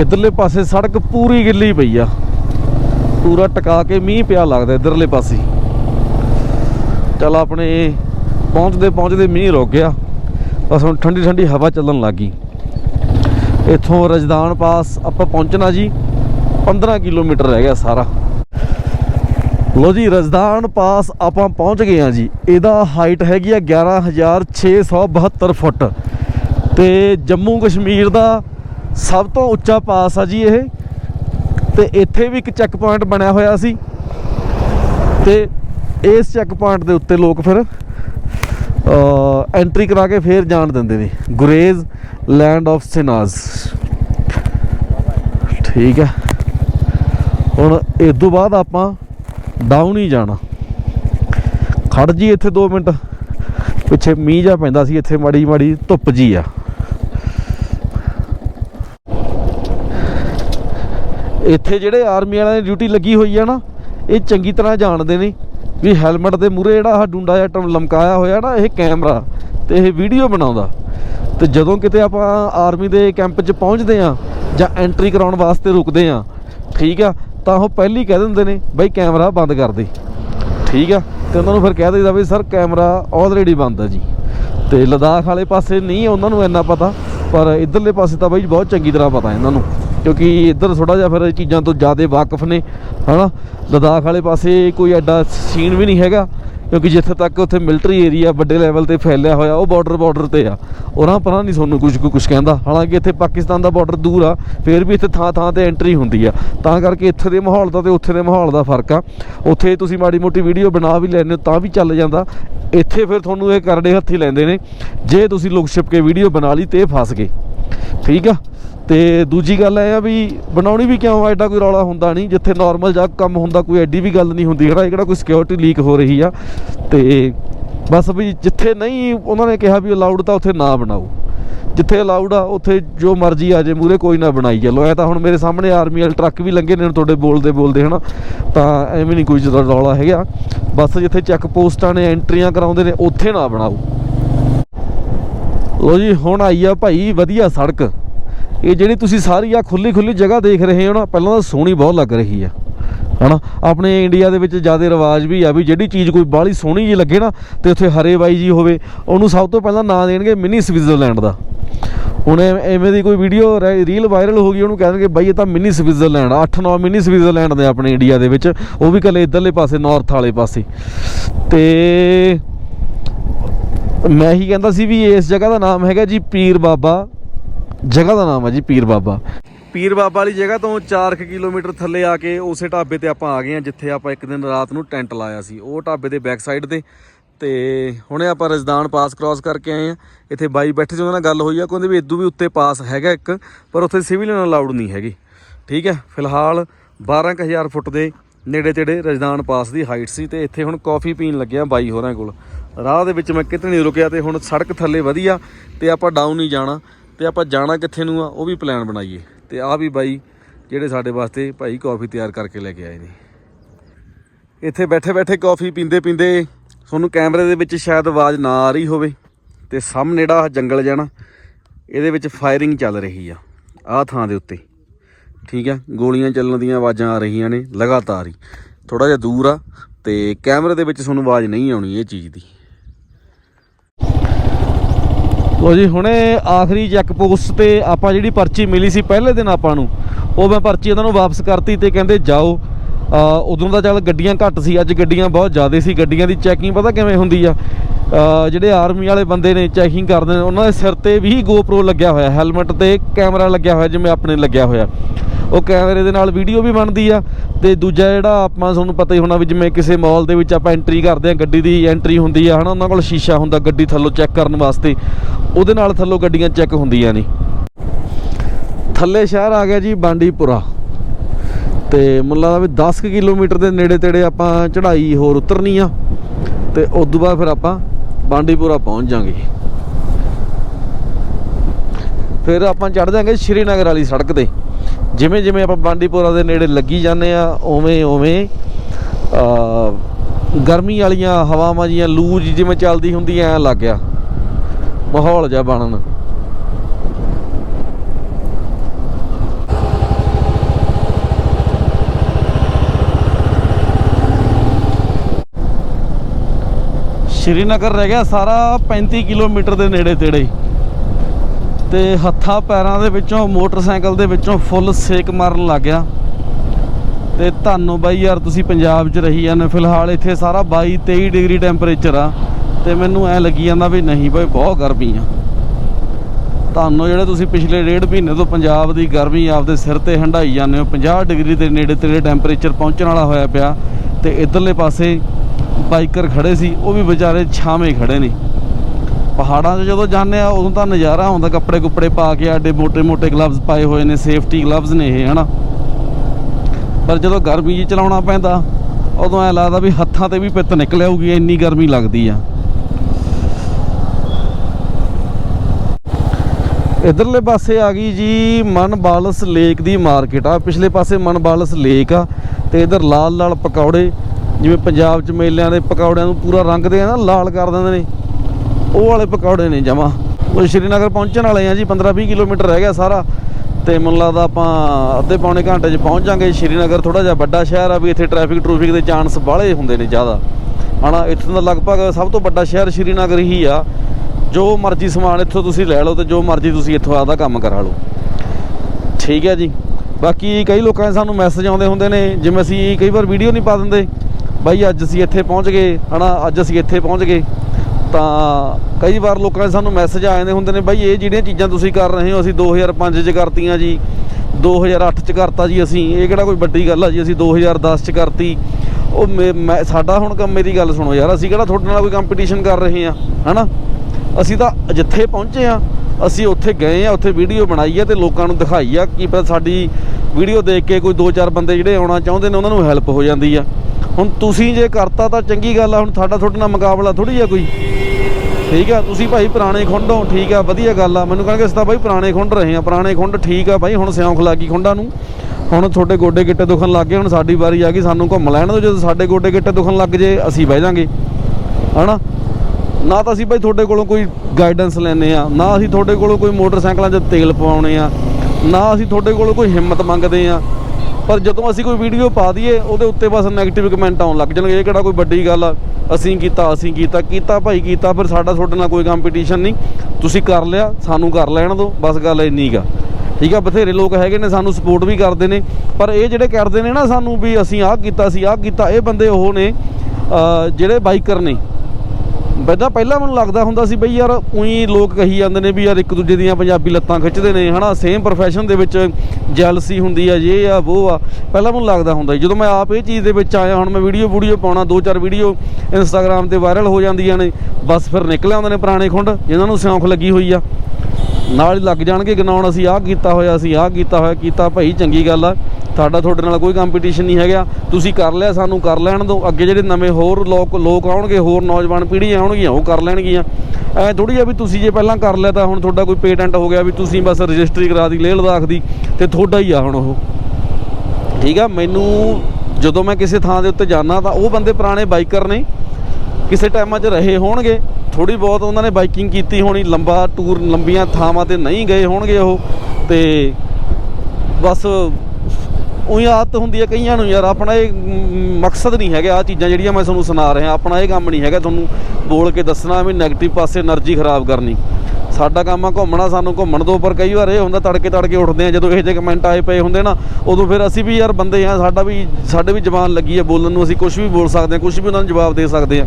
[SPEAKER 2] ਇਧਰਲੇ ਪਾਸੇ ਸੜਕ ਪੂਰੀ ਗਿੱਲੀ ਪਈ ਆ। ਪੂਰਾ ਟਕਾ ਕੇ ਮੀਂਹ ਪਿਆ ਲੱਗਦਾ ਇਧਰਲੇ ਪਾਸੇ। ਚਲ ਆਪਣੇ ਪਹੁੰਚਦੇ ਪਹੁੰਚਦੇ ਮੀਂਹ ਰੁਕ ਗਿਆ। ਬਸ ਹੁਣ ਠੰਡੀ ਠੰਡੀ ਹਵਾ ਚੱਲਣ ਲੱਗੀ ਇੱਥੋਂ ਰਜਦਾਨ ਪਾਸ ਆਪਾਂ ਪਹੁੰਚਣਾ ਜੀ। 15 ਕਿਲੋਮੀਟਰ ਰਹਿ ਗਿਆ ਸਾਰਾ। ਲੋ ਜੀ ਰਜਦਾਨ ਪਾਸ ਆਪਾਂ ਪਹੁੰਚ ਗਏ ਆ ਜੀ। ਇਹਦਾ ਹਾਈਟ ਹੈਗੀ ਆ 11672 ਫੁੱਟ। ਤੇ ਜੰਮੂ ਕਸ਼ਮੀਰ ਦਾ ਸਭ ਤੋਂ ਉੱਚਾ ਪਾਸ ਆ ਜੀ ਇਹ। ਤੇ ਇੱਥੇ ਵੀ ਇੱਕ ਚੈੱਕ ਪੁਆਇੰਟ ਬਣਿਆ ਹੋਇਆ ਸੀ। ਤੇ ਇਸ ਚੈੱਕ ਪੁਆਇੰਟ ਦੇ ਉੱਤੇ ਲੋਕ ਫਿਰ ਐਂਟਰੀ ਕਰਾ ਕੇ ਫੇਰ ਜਾਣ ਦਿੰਦੇ ਨੇ। ਗੁਰੇਜ਼ ਲੈਂਡ ਆਫ ਸਿਨਾਜ਼ ਠੀਕ ਹੈ। ਹੁਣ ਇਸ ਤੋਂ ਬਾਅਦ ਆਪਾਂ ਡਾਊਨ ਹੀ ਜਾਣਾ। ਖੜ ਜੀ ਇੱਥੇ 2 ਮਿੰਟ। ਪਿੱਛੇ ਮੀਂਹ ਜਾ ਪੈਂਦਾ ਸੀ, ਇੱਥੇ ਮਾੜੀ ਮਾੜੀ ਧੁੱਪ ਜੀ ਆ। ਇੱਥੇ ਜਿਹੜੇ ਆਰਮੀ ਵਾਲਿਆਂ ਦੀ ਡਿਊਟੀ ਲੱਗੀ ਹੋਈ ਆ ਨਾ, ਇਹ ਚੰਗੀ ਤਰ੍ਹਾਂ ਜਾਣਦੇ ਨੇ ਵੀ ਹੈਲਮਟ ਦੇ ਮੂਰੇ ਜਿਹੜਾ ਆਹ ਡੁੰਡਾ ਜਿਹਾ ਟਮ, ਲਮਕਾਇਆ ਹੋਇਆ ਨਾ, ਇਹ ਕੈਮਰਾ ਤੇ ਇਹ ਵੀਡੀਓ ਬਣਾਉਂਦਾ। ਤੇ ਜਦੋਂ ਕਿਤੇ ਆਪਾਂ ਆਰਮੀ ਦੇ ਕੈਂਪ 'ਚ ਪਹੁੰਚਦੇ ਆ ਜਾਂ ਐਂਟਰੀ ਕਰਾਉਣ ਵਾਸਤੇ ਰੁਕਦੇ ਆ ਠੀਕ ਆ ਤਾਂ ਉਹ ਪਹਿਲੀ ਕਹਿ ਦਿੰਦੇ ਨੇ, ਬਈ ਕੈਮਰਾ ਬੰਦ ਕਰ ਦੇ। ਠੀਕ ਆ? ਤੇ ਉਹਨਾਂ ਨੂੰ ਫਿਰ ਕਹਿ ਦਈਦਾ ਵੀ, ਸਰ, ਕੈਮਰਾ ਆਲਰੇਡੀ ਬੰਦ ਆ ਜੀ। ਤੇ ਲਦਾਖ ਵਾਲੇ ਪਾਸੇ ਨਹੀਂ ਉਹਨਾਂ ਨੂੰ ਇੰਨਾ ਪਤਾ, ਪਰ ਇਧਰਲੇ ਪਾਸੇ ਤਾਂ ਬਈ ਬਹੁਤ ਚੰਗੀ ਤਰ੍ਹਾਂ ਪਤਾ ਇਹਨਾਂ ਨੂੰ, ਕਿਉਂਕਿ ਇੱਧਰ ਥੋੜਾ ਜਿਹਾ ਫਿਰ ਚੀਜ਼ਾਂ ਤੋਂ ਜ਼ਿਆਦਾ ਵਾਕਿਫ ਨੇ, ਹਨਾ? ਲਦਾਖ ਵਾਲੇ ਪਾਸੇ ਕੋਈ ਐਡਾ ਸੀਨ ਵੀ ਨਹੀਂ ਹੈਗਾ। ਕਿਉਂਕਿ ਜਿੱਥੇ ਤੱਕ ਉੱਥੇ ਮਿਲਟਰੀ ਏਰੀਆ ਵੱਡੇ ਲੈਵਲ ਤੇ ਫੈਲਿਆ ਹੋਇਆ, ਉਹ ਬਾਰਡਰ ਬਾਰਡਰ ਤੇ ਆ। ਉਹਨਾਂ ਪਰਾਂ ਨਹੀਂ ਤੁਹਾਨੂੰ ਕੁਝ ਕੁਝ ਕਹਿੰਦਾ। ਹਾਲਾਂਕਿ ਇੱਥੇ ਪਾਕਿਸਤਾਨ ਦਾ ਬਾਰਡਰ ਦੂਰ ਆ, ਫਿਰ ਵੀ ਇੱਥੇ ਥਾਂ ਥਾਂ ਤੇ ਐਂਟਰੀ ਹੁੰਦੀ ਆ। ਤਾਂ ਕਰਕੇ ਇੱਥੇ ਦੇ ਮਾਹੌਲ ਦਾ ਤੇ ਉੱਥੇ ਦੇ ਮਾਹੌਲ ਦਾ ਫ਼ਰਕ ਆ। ਉੱਥੇ ਤੁਸੀਂ ਮਾੜੀ ਮੋਟੀ ਵੀਡੀਓ ਬਣਾ ਵੀ ਲੈਂਦੇ ਹੋ, ਤਾਂ ਵੀ ਚੱਲ ਜਾਂਦਾ। ਇੱਥੇ ਫਿਰ ਤੁਹਾਨੂੰ ਇਹ ਕਰੜੇ ਹੱਥੀ ਲੈਂਦੇ ਨੇ, ਜੇ ਤੁਸੀਂ ਲੁਕ ਛਿਪ ਕੇ ਵੀਡੀਓ ਬਣਾ ਲਈ ਤੇ ਫਸ ਗਏ। ਠੀਕ ਆ? ਤੇ ਦੂਜੀ ਗੱਲ ਇਹ ਆ ਵੀ ਬਣਾਉਣੀ ਵੀ ਕਿਉਂ ਆ, ਐਡਾ ਕੋਈ ਰੌਲਾ ਹੁੰਦਾ ਨਹੀਂ। ਜਿੱਥੇ ਨਾਰਮਲ ਜਾ ਕੰਮ ਹੁੰਦਾ ਕੋਈ ਐਡੀ ਵੀ ਗੱਲ ਨਹੀਂ ਹੁੰਦੀ ਖੜਾ ਇਹ ਕਿਹੜਾ ਕੋਈ ਸਿਕਿਉਰਿਟੀ ਲੀਕ ਹੋ ਰਹੀ ਆ। ਤੇ ਬਸ ਵੀ ਜਿੱਥੇ ਨਹੀਂ ਉਹਨਾਂ ਨੇ ਕਿਹਾ ਵੀ ਅਲਾਉਡ ਤਾਂ ਉੱਥੇ ਨਾ ਬਣਾਓ। ਜਿੱਥੇ ਅਲਾਉਡ ਆ ਉੱਥੇ ਜੋ ਮਰਜ਼ੀ ਆ ਜੇ ਮੂਰੇ ਕੋਈ ਨਾ ਬਣਾਈ ਚੱਲੋ। ਐ ਤਾਂ ਹੁਣ ਮੇਰੇ ਸਾਹਮਣੇ ਆਰਮੀ ਵਾਲੇ ਟਰੱਕ ਵੀ ਲੰਘੇ ਨੇ ਤੁਹਾਡੇ ਬੋਲਦੇ ਬੋਲਦੇ ਹਨਾ? ਤਾਂ ਐਵੇਂ ਨਹੀਂ ਕੋਈ ਜ਼ਿਆਦਾ ਰੌਲਾ ਹੈਗਾ। ਬਸ ਜਿੱਥੇ ਚੈੱਕ ਪੋਸਟਾਂ ਨੇ ਐਂਟਰੀਆਂ ਕਰਾਉਂਦੇ ਨੇ ਉੱਥੇ ਨਾ ਬਣਾਓ। ਲੋ ਜੀ ਹੁਣ ਆਈ ਆ ਭਾਈ ਵਧੀਆ ਸੜਕ। ਇਹ ਜਿਹੜੀ ਤੁਸੀਂ ਸਾਰੀ ਆ ਖੁੱਲੀ ਖੁੱਲੀ ਜਗ੍ਹਾ ਦੇਖ ਰਹੇ ਹੋ ਨਾ, ਪਹਿਲਾਂ ਤਾਂ ਸੋਹਣੀ ਬਹੁਤ ਲੱਗ ਰਹੀ ਆ। ਹਨਾ? ਆਪਣੇ ਇੰਡੀਆ ਦੇ ਵਿੱਚ ਜ਼ਿਆਦਾ ਰਿਵਾਜ ਵੀ ਆ ਵੀ ਜਿਹੜੀ ਚੀਜ਼ ਕੋਈ ਬਾਹਲੀ ਸੋਹਣੀ ਜੀ ਲੱਗੇ ਨਾ, ਤੇ ਉੱਥੇ ਹਰੇ ਬਾਈ ਜੀ ਹੋਵੇ, ਉਹਨੂੰ ਸਭ ਤੋਂ ਪਹਿਲਾਂ ਨਾਂ ਦੇਣਗੇ ਮਿਨੀ ਸਵਿਟਜ਼ਰਲੈਂਡ ਦਾ। ਹੁਣ ਐ- ਐਵੇਂ ਦੀ ਕੋਈ ਵੀਡੀਓ ਰੀਲ ਵਾਇਰਲ ਹੋ ਗਈ, ਉਹਨੂੰ ਕਹਿਣਗੇ ਬਾਈ ਇਹ ਤਾਂ ਮਿਨੀ ਸਵਿਟਜ਼ਰਲੈਂਡ 8-9 ਮਿਨੀ ਸਵਿਟਜ਼ਰਲੈਂਡ ਨੇ ਆਪਣੇ ਇੰਡੀਆ ਦੇ ਵਿੱਚ, ਉਹ ਵੀ ਕੱਲੇ ਇਧਰਲੇ ਪਾਸੇ ਨਾਰਥ ਵਾਲੇ ਪਾਸੇ। ਤੇ ਮੈਂ ਹੀ ਕਹਿੰਦਾ ਸੀ ਵੀ ਇਸ ਜਗ੍ਹਾ ਦਾ ਨਾਮ ਹੈਗਾ ਜੀ ਪੀਰ ਬਾਬਾ ਜਗ੍ਹਾ ਦਾ ਨਾਮ ਹੈ ਜੀ ਪੀਰ ਬਾਬਾ। ਪੀਰ ਬਾਬਾ ਵਾਲੀ ਜਗ੍ਹਾ ਤੋਂ 4 ਕਿਲੋਮੀਟਰ ਥੱਲੇ ਆ ਕੇ ਉਸੇ ਢਾਬੇ ਤੇ ਆਪਾਂ ਆ ਗਏ ਆ ਜਿੱਥੇ ਆਪਾਂ ਇੱਕ ਦਿਨ ਰਾਤ ਨੂੰ ਟੈਂਟ ਲਾਇਆ ਸੀ। ਉਹ ਢਾਬੇ ਦੇ ਬੈਕ ਸਾਈਡ ਤੇ। ਤੇ ਹੁਣੇ ਆਪਾਂ ਰਜਦਾਨ ਪਾਸ ਕ੍ਰਾਸ ਕਰਕੇ ਆਏ ਆ ਇੱਥੇ ਬਾਈ ਬੈਠੇ ਸੀ, ਉਹਨਾਂ ਨਾਲ ਗੱਲ ਹੋਈ ਆ, ਕਹਿੰਦੇ ਵੀ ਇਦੋਂ ਵੀ ਉੱਤੇ ਪਾਸ ਹੈਗਾ ਇੱਕ, ਪਰ ਉੱਥੇ ਸਿਵਲੀਅਨ ਅਲਾਉਡ ਨਹੀਂ ਹੈਗੀ। ਠੀਕ ਹੈ, ਫਿਲਹਾਲ 12000 ਫੁੱਟ ਦੇ ਨੇੜੇ ਤੇੜੇ ਰਜਦਾਨ ਪਾਸ ਦੀ ਹਾਈਟ ਸੀ ਤੇ ਇੱਥੇ ਹੁਣ ਕਾਫੀ ਪੀਣ ਲੱਗਿਆ ਬਾਈ ਹੋਰਾਂ ਕੋਲ। ਰਾਹ ਦੇ ਵਿੱਚ ਮੈਂ ਕਿਤੇ ਨਹੀਂ ਰੁਕਿਆ ਤੇ ਹੁਣ ਸੜਕ ਥੱਲੇ ਵਧੀਆ ਤੇ ਆਪਾਂ ਡਾਊਨ ਨਹੀਂ ਜਾਣਾ। ਤੇ ਆਪਾਂ ਜਾਣਾ ਕਿੱਥੇ ਨੂੰ ਆ, ਉਹ ਵੀ ਪਲਾਨ ਬਣਾਈਏ। ਤੇ ਆ ਵੀ ਬਾਈ ਜਿਹੜੇ ਸਾਡੇ ਵਾਸਤੇ ਭਾਈ ਕਾਫੀ ਤਿਆਰ ਕਰਕੇ ਲੈ ਕੇ ਆਏ ਨੇ। ਇੱਥੇ ਬੈਠੇ ਬੈਠੇ ਕਾਫੀ ਪੀਂਦੇ ਪੀਂਦੇ ਤੁਹਾਨੂੰ ਕੈਮਰੇ ਦੇ ਵਿੱਚ ਸ਼ਾਇਦ ਆਵਾਜ਼ ਨਾ ਆ ਰਹੀ ਹੋਵੇ ਤੇ ਸਾਹਮਣੇ ਜਿਹੜਾ ਜੰਗਲ ਜਾਣਾ ਇਹਦੇ ਵਿੱਚ ਫਾਇਰਿੰਗ ਚੱਲ ਰਹੀ ਆ, ਆਹ ਥਾਂ ਦੇ ਉੱਤੇ। ਠੀਕ ਆ, ਗੋਲੀਆਂ ਚੱਲਣ ਦੀਆਂ ਆਵਾਜ਼ਾਂ ਆ ਰਹੀਆਂ ਨੇ, ਲਗਾਤਾਰ ਹੀ। ਥੋੜਾ ਜਿਹਾ ਦੂਰ ਆ ਤੇ ਕੈਮਰੇ ਦੇ ਵਿੱਚ ਤੁਹਾਨੂੰ ਆਵਾਜ਼ ਨਹੀਂ ਆਉਣੀ ਇਹ ਚੀਜ਼ ਦੀ। ਲੋ ਜੀ, ਹੁਣੇ ਆਖਰੀ ਚੈੱਕ ਪੋਸਟ ਤੇ ਆਪਾਂ ਜਿਹੜੀ ਪਰਚੀ ਮਿਲੀ ਸੀ ਪਹਿਲੇ ਦਿਨ ਆਪਾਂ ਨੂੰ, ਉਹ ਮੈਂ ਪਰਚੀ ਉਹਨਾਂ ਨੂੰ ਵਾਪਸ ਕਰਤੀ ਤੇ ਕਹਿੰਦੇ ਜਾਓ। ਉਦੋਂ ਦਾ ਚੱਲ ਗੱਡੀਆਂ ਘੱਟ ਸੀ, ਅੱਜ ਗੱਡੀਆਂ ਬਹੁਤ ਜ਼ਿਆਦਾ ਸੀ, ਗੱਡੀਆਂ ਦੀ ਚੈਕਿੰਗ ਪਤਾ ਕਿਵੇਂ ਹੁੰਦੀ ਆ? ਜਿਹੜੇ ਆਰਮੀ ਵਾਲੇ ਬੰਦੇ ਨੇ ਚੈਕਿੰਗ ਕਰਦੇ ਨੇ, ਉਹਨਾਂ ਦੇ ਸਿਰ ਤੇ ਵੀ GoPro ਲੱਗਿਆ ਹੋਇਆ ਹੈਲਮਟ ਤੇ ਕੈਮਰਾ ਲੱਗਿਆ ਹੋਇਆ ਜਿਵੇਂ ਆਪਣੇ ਲੱਗਿਆ ਹੋਇਆ। ਉਹ ਕੈਮਰੇ ਦੇ ਨਾਲ ਵੀਡੀਓ ਵੀ ਬਣਦੀ ਆ ਤੇ ਦੂਜਾ ਜਿਹੜਾ ਆਪਾਂ ਤੁਹਾਨੂੰ ਪਤਾ ਹੀ ਹੋਣਾ ਵੀ ਜਿਵੇਂ ਕਿਸੇ ਮਾਲ ਦੇ ਵਿੱਚ ਆਪਾਂ ਐਂਟਰੀ ਕਰਦੇ ਆ, ਗੱਡੀ ਦੀ ਐਂਟਰੀ ਹੁੰਦੀ ਆ, ਹਨਾ, ਉਹਨਾਂ ਕੋਲ ਸ਼ੀਸ਼ਾ ਹੁੰਦਾ ਗੱਡੀ ਥੱਲੋਂ ਚੈੱਕ ਕਰਨ ਵਾਸਤੇ, ਉਹਦੇ ਨਾਲ ਥੱਲੋਂ ਗੱਡੀਆਂ ਚੈੱਕ ਹੁੰਦੀਆਂ ਨੇ। ਥੱਲੇ ਸ਼ਹਿਰ ਆ ਗਿਆ ਜੀ ਬਾਂਡੀਪੁਰਾ। ਤੇ ਮੁੱਲਾ ਦਾ ਵੀ 10 ਕੁ ਕਿਲੋਮੀਟਰ ਦੇ ਨੇੜੇ ਤੇੜੇ ਆਪਾਂ ਚੜ੍ਹਾਈ ਹੋਰ ਉਤਰਨੀ ਆ, ਤੇ ਉਸ ਤੋਂ ਬਾਅਦ ਫਿਰ ਆਪਾਂ ਬਾਂਡੀਪੁਰਾ ਪਹੁੰਚ ਜਾਾਂਗੇ। ਫਿਰ ਆਪਾਂ ਚੜ ਜਾਾਂਗੇ ਸ਼੍ਰੀਨਗਰ ਵਾਲੀ ਸੜਕ ਤੇ। ਜਿਵੇਂ ਜਿਵੇਂ ਆਪਾਂ ਬਾਂਡੀਪੁਰਾ ਦੇ ਨੇੜੇ ਲੱਗੀ ਜਾਂਦੇ ਆ, ਉਵੇਂ ਉਵੇਂ ਗਰਮੀ ਵਾਲੀਆਂ ਹਵਾਵਾਂ ਜੀਆਂ ਲੂ ਜਿਵੇਂ ਚੱਲਦੀ ਹੁੰਦੀ ਐ ਲੱਗ ਗਿਆ। ਮਾਹੌਲ ਜਿਹਾ ਬਣਨ। ਸ਼੍ਰੀਨਗਰ ਰਹਿ ਗਿਆ ਸਾਰਾ 35 ਕਿਲੋਮੀਟਰ ਦੇ ਨੇੜੇ ਤੇੜੇ। ਤੇ ਹੱਥਾਂ ਪੈਰਾਂ ਦੇ ਵਿੱਚੋਂ, ਮੋਟਰਸਾਈਕਲ ਦੇ ਵਿੱਚੋਂ ਫੁੱਲ ਸੇਕ ਮਾਰਨ ਲੱਗ ਗਿਆ। ਤੇ ਤੁਹਾਨੂੰ ਬਾਈ ਯਾਰ, ਤੁਸੀਂ ਪੰਜਾਬ 'ਚ ਰਹੀ ਜਾਂਦੇ ਫਿਲਹਾਲ ਇੱਥੇ ਸਾਰਾ 22 23 ਡਿਗਰੀ ਟੈਂਪਰੇਚਰ ਆ। ਤੇ ਮੈਨੂੰ ਐ ਲੱਗੀ ਜਾਂਦਾ ਵੀ ਨਹੀਂ ਬਾਈ, ਬਹੁਤ ਗਰਮੀ ਆ। ਤੁਹਾਨੂੰ ਜਿਹੜੇ ਤੁਸੀਂ ਪਿਛਲੇ ਡੇਢ ਮਹੀਨੇ ਤੋਂ ਪੰਜਾਬ ਦੀ ਗਰਮੀ ਆਪਦੇ ਸਿਰ ਤੇ ਹੰਡਾਈ ਜਾਂਦੇ ਹੋ 50 ਡਿਗਰੀ ਦੇ ਨੇੜੇ ਤੇੜੇ ਟੈਂਪਰੇਚਰ ਪਹੁੰਚਣ ਵਾਲਾ ਹੋਇਆ ਪਿਆ। ਤੇ ਇਧਰਲੇ ਪਾਸੇ ਬਾਈਕਰ ਖੜੇ ਸੀ, ਉਹ ਵੀ ਵਿਚਾਰੇ ਛਾਵੇਂ ਖੜੇ ਨੇ। ਪਹਾੜਾਂ 'ਚ ਜਦੋਂ ਜਾਂਦੇ ਆ, ਉਦੋਂ ਤਾਂ ਨਜ਼ਾਰਾ ਹੁੰਦਾ ਕੱਪੜੇ ਕੁੱਪੜੇ ਪਾ ਕੇ ਆਡੇ ਮੋٹے-ਮੋٹے ਗਲਵਜ਼ ਪਾਏ ਹੋਏ ਨੇ ਸੇਫਟੀ ਗਲਵਜ਼ ਨੇ ਇਹ, ਹਨਾ? ਪਰ ਜਦੋਂ ਗਰਮੀ 'ਚ ਚਲਾਉਣਾ ਪੈਂਦਾ, ਉਦੋਂ ਐ ਲੱਗਦਾ ਵੀ ਹੱਥਾਂ ਤੇ ਵੀ ਪਿੱਤ ਨਿਕਲ ਆਊਗੀ, ਇੰਨੀ ਗਰਮੀ ਲੱਗਦੀ ਆ। ਇਧਰਲੇ ਪਾਸੇ ਆ ਗਈ ਜੀ ਮਨਬਾਲਸ ਲੇਕ ਦੀ ਮਾਰਕੀਟ। ਆ ਪਿਛਲੇ ਪਾਸੇ ਮਨਬਾਲਸ ਲੇਕ ਆ, ਤੇ ਇਧਰ ਲਾਲ ਲਾਲ ਪਕੌੜੇ, ਜਿਵੇਂ ਪੰਜਾਬ 'ਚ ਮੇਲਿਆਂ ਦੇ ਪਕੌੜਿਆਂ ਨੂੰ ਪੂਰਾ ਰੰਗਦੇ ਆ ਨਾ, ਲਾਲ ਕਰ ਦਿੰਦੇ ਨੇ। ਉਹ ਵਾਲੇ ਪਕੌੜੇ ਨੇ ਜਮਾ। ਉਹ ਸ਼੍ਰੀਨਗਰ ਪਹੁੰਚਣ ਵਾਲੇ ਆ ਜੀ 15-20 ਕਿਲੋਮੀਟਰ ਰਹਿ ਗਿਆ ਸਾਰਾ। ਤੇ ਮੈਨੂੰ ਲੱਗਦਾ ਆਪਾਂ ਅੱਧੇ ਪੌਣੇ ਘੰਟੇ 'ਚ ਪਹੁੰਚ ਜਾਾਂਗੇ। ਸ਼੍ਰੀਨਗਰ ਥੋੜਾ ਜਿਹਾ ਵੱਡਾ ਸ਼ਹਿਰ ਆ ਵੀ ਇੱਥੇ ਟ੍ਰੈਫਿਕ ਟਰੂਫਿਕ ਦੇ ਚਾਂਸ ਬਾਹਲੇ ਹੁੰਦੇ ਨੇ ਜ਼ਿਆਦਾ। ਹਨਾ, ਇੱਥੋਂ ਦਾ ਲਗਭਗ ਸਭ ਤੋਂ ਵੱਡਾ ਸ਼ਹਿਰ ਸ਼੍ਰੀਨਗਰ ਹੀ ਆ। ਜੋ ਮਰਜ਼ੀ ਸਮਾਨ ਇੱਥੋਂ ਤੁਸੀਂ ਲੈ ਲਓ ਤੇ ਜੋ ਮਰਜ਼ੀ ਤੁਸੀਂ ਇੱਥੋਂ ਆਪਦਾ ਕੰਮ ਕਰਾ ਲਓ। ਠੀਕ ਹੈ ਜੀ। ਬਾਕੀ ਕਈ ਲੋਕਾਂ ਦੇ ਸਾਨੂੰ ਮੈਸੇਜ ਆਉਂਦੇ ਹੁੰਦੇ ਨੇ, ਜਿਵੇਂ ਅਸੀਂ ਕਈ ਵਾਰ ਵੀਡੀਓ ਨਹੀਂ ਪਾ ਦਿੰਦੇ। ਬਾਈ, ਅੱਜ ਅਸੀਂ ਇੱਥੇ ਪਹੁੰਚ ਗਏ। ਹਨਾ, ਅੱਜ ਅਸੀਂ ਇੱਥੇ ਪਹੁੰਚ ਗਏ। ਤਾਂ ਕਈ ਵਾਰ ਲੋਕਾਂ ਦੇ ਸਾਨੂੰ ਮੈਸੇਜ ਆ ਜਾਂਦੇ ਹੁੰਦੇ ਨੇ, ਬਾਈ ਇਹ ਜਿਹੜੀਆਂ ਚੀਜ਼ਾਂ ਤੁਸੀਂ ਕਰ ਰਹੇ ਹੋ, ਅਸੀਂ 2005 ਚ ਕਰਤੀਆਂ ਜੀ 2008 ਚ ਕਰਤਾ ਜੀ ਅਸੀਂ, ਇਹ ਕਿਹੜਾ ਕੋਈ ਵੱਡੀ ਗੱਲ ਆ ਜੀ, ਅਸੀਂ 2010 ਚ ਕਰਤੀ। ਉਹ ਮੇ- ਮੈਂ, ਸਾਡਾ ਹੁਣ ਕੰਮ ਮੇਰੀ ਗੱਲ ਸੁਣੋ ਯਾਰ, ਅਸੀਂ ਕਿਹੜਾ ਤੁਹਾਡੇ ਨਾਲ ਕੋਈ ਕੰਪੀਟੀਸ਼ਨ ਕਰ ਰਹੇ ਆ ਹਨਾ? ਅਸੀਂ ਤਾਂ ਜਿੱਥੇ ਪਹੁੰਚੇ ਆ ਅਸੀਂ ਉੱਥੇ ਗਏ ਆ ਉੱਥੇ ਵੀਡੀਓ ਬਣਾਈ ਆ ਤੇ ਲੋਕਾਂ ਨੂੰ ਦਿਖਾਈ ਆ ਕੀ ਪਤਾ ਸਾਡੀ ਵੀਡੀਓ ਦੇਖ ਕੇ ਕੋਈ ਦੋ ਚਾਰ ਬੰਦੇ ਜਿਹੜੇ ਆਉਣਾ ਚਾਹੁੰਦੇ ਨੇ, ਉਹਨਾਂ ਨੂੰ ਹੈਲਪ ਹੋ ਜਾਂਦੀ ਆ। ਹੁਣ ਤੁਸੀਂ ਜੇ ਕਰਤਾ ਤਾਂ ਚੰਗੀ ਗੱਲ ਆ, ਹੁਣ ਸਾਡਾ ਤੁਹਾਡੇ ਨਾਲ ਮੁਕਾਬਲਾ ਥੋੜੀ ਆ ਕੋਈ। ਠੀਕ ਆ, ਤੁਸੀਂ ਭਾਈ ਪੁਰਾਣੇ ਖੁੰਡ ਹੋ, ਠੀਕ ਆ, ਵਧੀਆ ਗੱਲ ਆ। ਮੈਨੂੰ ਕਹਿੰਦੇ ਅਸੀਂ ਭਾਈ ਪੁਰਾਣੇ ਖੁੰਡ ਰਹੇ ਆ, ਪੁਰਾਣੇ ਖੁੰਡ ਠੀਕ ਆ ਭਾਈ, ਹੁਣ ਸਿਉਂਖ ਲੱਗੀ ਖੁੰਡਾਂ ਨੂੰ। ਹੁਣ ਤੁਹਾਡੇ ਗੋਡੇ ਗਿੱਟੇ ਦੁਖਣ ਲੱਗ ਗਏ, ਹੁਣ ਸਾਡੀ ਵਾਰੀ ਆ ਗਈ, ਸਾਨੂੰ ਘੁੰਮ ਲੈਣ ਦਿਓ, ਜਦੋਂ ਸਾਡੇ ਗੋਡੇ ਗਿੱਟੇ ਦੁਖਣ ਲੱਗ ਜੇ, ਅਸੀਂ ਬਹਿ ਜਾਾਂਗੇ। ਹਨਾ? ਨਾ ਤਾਂ ਅਸੀਂ ਭਾਈ ਤੁਹਾਡੇ ਕੋਲੋਂ ਕੋਈ ਗਾਈਡੈਂਸ ਲੈਨੇ ਆ, ਨਾ ਅਸੀਂ ਤੁਹਾਡੇ ਕੋਲੋਂ ਕੋਈ ਮੋਟਰਸਾਈਕਲਾਂ 'ਚ ਤੇਲ ਪਵਾਉਣੇ ਆ, ਨਾ ਅਸੀਂ ਤੁਹਾਡੇ ਕੋਲੋਂ ਕੋਈ ਹਿੰਮਤ ਮੰਗਦੇ ਆ। ਪਰ ਜਦੋਂ ਅਸੀਂ ਕੋਈ ਵੀਡੀਓ ਪਾ ਦਈਏ, ਉਹਦੇ ਉੱਤੇ ਬਸ 네ਗੇਟਿਵ ਕਮੈਂਟ ਆਉਣ ਲੱਗ ਜਾਣਗੇ। ਇਹ ਕਿਹੜਾ ਕੋਈ ਵੱਡੀ ਗੱਲ ਆ? ਅਸੀਂ ਕੀਤਾ ਅਸੀਂ ਕੀਤਾ। ਕੀਤਾ ਭਾਈ, ਕੀਤਾ, ਫਿਰ ਸਾਡਾ ਤੁਹਾਡੇ ਨਾਲ ਕੋਈ ਕੰਪੀਟੀਸ਼ਨ ਨਹੀਂ। ਤੁਸੀਂ ਕਰ ਲਿਆ, ਸਾਨੂੰ ਕਰ ਲੈਣ ਦਿਓ। ਬਸ ਗੱਲ ਇੰਨੀ ਗਾ ਠੀਕ ਆ, ਬਥੇਰੇ ਲੋਕ ਹੈਗੇ ਨੇ, ਸਾਨੂੰ ਸਪੋਰਟ ਵੀ ਕਰਦੇ ਨੇ। ਪਰ ਇਹ ਜਿਹੜੇ ਕਰਦੇ ਨੇ ਨਾ ਸਾਨੂੰ ਵੀ ਅਸੀਂ ਆਹ ਕੀਤਾ ਸੀ ਆਹ ਕੀਤਾ, ਇਹ ਬੰਦੇ ਉਹ ਨੇ ਜਿਹੜੇ ਬਾਈਕਰ ਨੇ ਪਹਿਲਾਂ ਪਹਿਲਾਂ ਮੈਨੂੰ ਲੱਗਦਾ ਹੁੰਦਾ ਸੀ ਬਈ ਯਾਰ ਉਹੀ ਲੋਕ ਕਹੀ ਜਾਂਦੇ ਨੇ ਵੀ ਯਾਰ ਇੱਕ ਦੂਜੇ ਦੀਆਂ ਪੰਜਾਬੀ ਲੱਤਾਂ ਖਿੱਚਦੇ ਨੇ, ਹਨਾ? ਸੇਮ profession ਦੇ ਵਿੱਚ ਜੈਲਸੀ ਹੁੰਦੀ ਆ ਇਹ ਆ ਉਹ ਆ। ਪਹਿਲਾਂ ਮੈਨੂੰ ਲੱਗਦਾ ਹੁੰਦਾ ਜਦੋਂ ਮੈਂ ਆਪ ਇਹ ਚੀਜ਼ ਦੇ ਵਿੱਚ ਆਇਆ, ਹੁਣ ਮੈਂ ਵੀਡੀਓ ਵੀਡੀਓ ਪਾਉਣਾ, ਦੋ ਚਾਰ ਵੀਡੀਓ ਇੰਸਟਾਗ੍ਰam ਤੇ ਵਾਇਰਲ ਹੋ ਜਾਂਦੀਆਂ ਨੇ, ਬਸ ਫਿਰ ਨਿਕਲ ਆਉਂਦੇ ਨੇ ਪੁਰਾਣੇ ਖੁੰਡ, ਜਿਨ੍ਹਾਂ ਨੂੰ ਸਿਉਂਖ ਲੱਗੀ ਹੋਈ ਆ। ਨਾਲ ਹੀ ਲੱਗ ਜਾਣਗੇ ਗਨਾਉਣ ਅਸੀਂ ਆਹ ਕੀਤਾ ਹੋਇਆ, ਅਸੀਂ ਆਹ ਕੀਤਾ ਹੋਇਆ, ਕੀਤਾ ਭਾਈ, ਚੰਗੀ ਗੱਲ ਆ। ਸਾਡਾ ਤੁਹਾਡੇ ਨਾਲ ਕੋਈ ਕੰਪੀਟੀਸ਼ਨ ਨਹੀਂ ਹੈਗਾ। ਤੁਸੀਂ ਕਰ ਲਿਆ, ਸਾਨੂੰ ਕਰ ਲੈਣ ਦਿਓ। ਅੱਗੇ ਜਿਹੜੇ ਨਵੇਂ ਹੋਰ ਲੋਕ ਲੋਕ ਆਉਣਗੇ, ਹੋਰ ਨੌਜਵਾਨ ਪੀੜ੍ਹੀ ਆਉਣਗੀਆਂ, ਉਹ ਕਰ ਲੈਣਗੀਆਂ। ਐ ਥੋੜੀ ਆ ਵੀ ਤੁਸੀਂ ਜੇ ਪਹਿਲਾਂ ਕਰ ਲਿਆ ਤਾਂ ਹੁਣ ਤੁਹਾਡਾ ਕੋਈ ਪੇਟੈਂਟ ਹੋ ਗਿਆ ਵੀ ਤੁਸੀਂ ਬਸ ਰਜਿਸਟਰੀ ਕਰਾ ਦੀ, ਲੇਹ ਲਦਾਖ ਦੀ, ਤੇ ਤੁਹਾਡਾ ਹੀ ਆ ਹੁਣ ਉਹ। ਠੀਕ ਆ? ਮੈਨੂੰ ਜਦੋਂ ਮੈਂ ਕਿਸੇ ਥਾਂ ਦੇ ਉੱਤੇ ਜਾਣਾ ਤਾਂ ਉਹ ਬੰਦੇ ਪੁਰਾਣੇ ਬਾਈਕਰ ਨੇ, ਕਿਸੇ ਟਾਈਮਾਂ 'ਚ ਰਹੇ ਹੋਣਗੇ। ਥੋੜੀ ਬਹੁਤ ਉਹਨਾਂ ਨੇ ਬਾਈਕਿੰਗ ਕੀਤੀ ਹੋਣੀ, ਲੰਬਾ ਟੂਰ, ਲੰਬੀਆਂ ਥਾਵਾਂ ਤੇ ਨਹੀਂ ਗਏ ਹੋਣਗੇ ਉਹ, ਤੇ ਬਸ ਉਹੀ ਆਦਤ ਹੁੰਦੀ ਹੈ ਕਈਆਂ ਨੂੰ ਯਾਰ, ਆਪਣਾ ਇਹ ਮਕਸਦ ਨਹੀਂ ਹੈਗਾ ਆ ਚੀਜ਼ਾਂ ਜਿਹੜੀਆਂ ਮੈਂ ਤੁਹਾਨੂੰ ਸੁਣਾ ਰਿਹਾ, ਆਪਣਾ ਇਹ ਕੰਮ ਨਹੀਂ ਹੈਗਾ ਤੁਹਾਨੂੰ ਬੋਲ ਕੇ ਦੱਸਣਾ ਵੀ ਨੈਗੇਟਿਵ ਪਾਸੇ એનર્ਜੀ ਖਰਾਬ ਕਰਨੀ। ਸਾਡਾ ਕੰਮ ਆ ਘੁੰਮਣਾ, ਸਾਨੂੰ ਘੁੰਮਣ ਤੋਂ ਉੱਪਰ ਕਈ ਵਾਰ ਇਹ ਹੁੰਦਾ ਤੜਕੇ ਤੜਕੇ ਉੱਠਦੇ ਆ ਜਦੋਂ ਇਹ ਜਿਹੇ ਕਮੈਂਟ ਆਏ ਪਏ ਹੁੰਦੇ ਨਾ, ਉਦੋਂ ਫਿਰ ਅਸੀਂ ਵੀ ਯਾਰ ਬੰਦੇ ਆ ਸਾਡਾ ਵੀ, ਸਾਡੇ ਵੀ ਜ਼ਬਾਨ ਲੱਗੀ ਆ ਬੋਲਣ ਨੂੰ, ਅਸੀਂ ਕੁਝ ਵੀ ਬੋਲ ਸਕਦੇ ਆ ਕੁਝ ਵੀ ਉਹਨਾਂ ਨੂੰ ਜਵਾਬ ਦੇ ਸਕਦੇ ਆ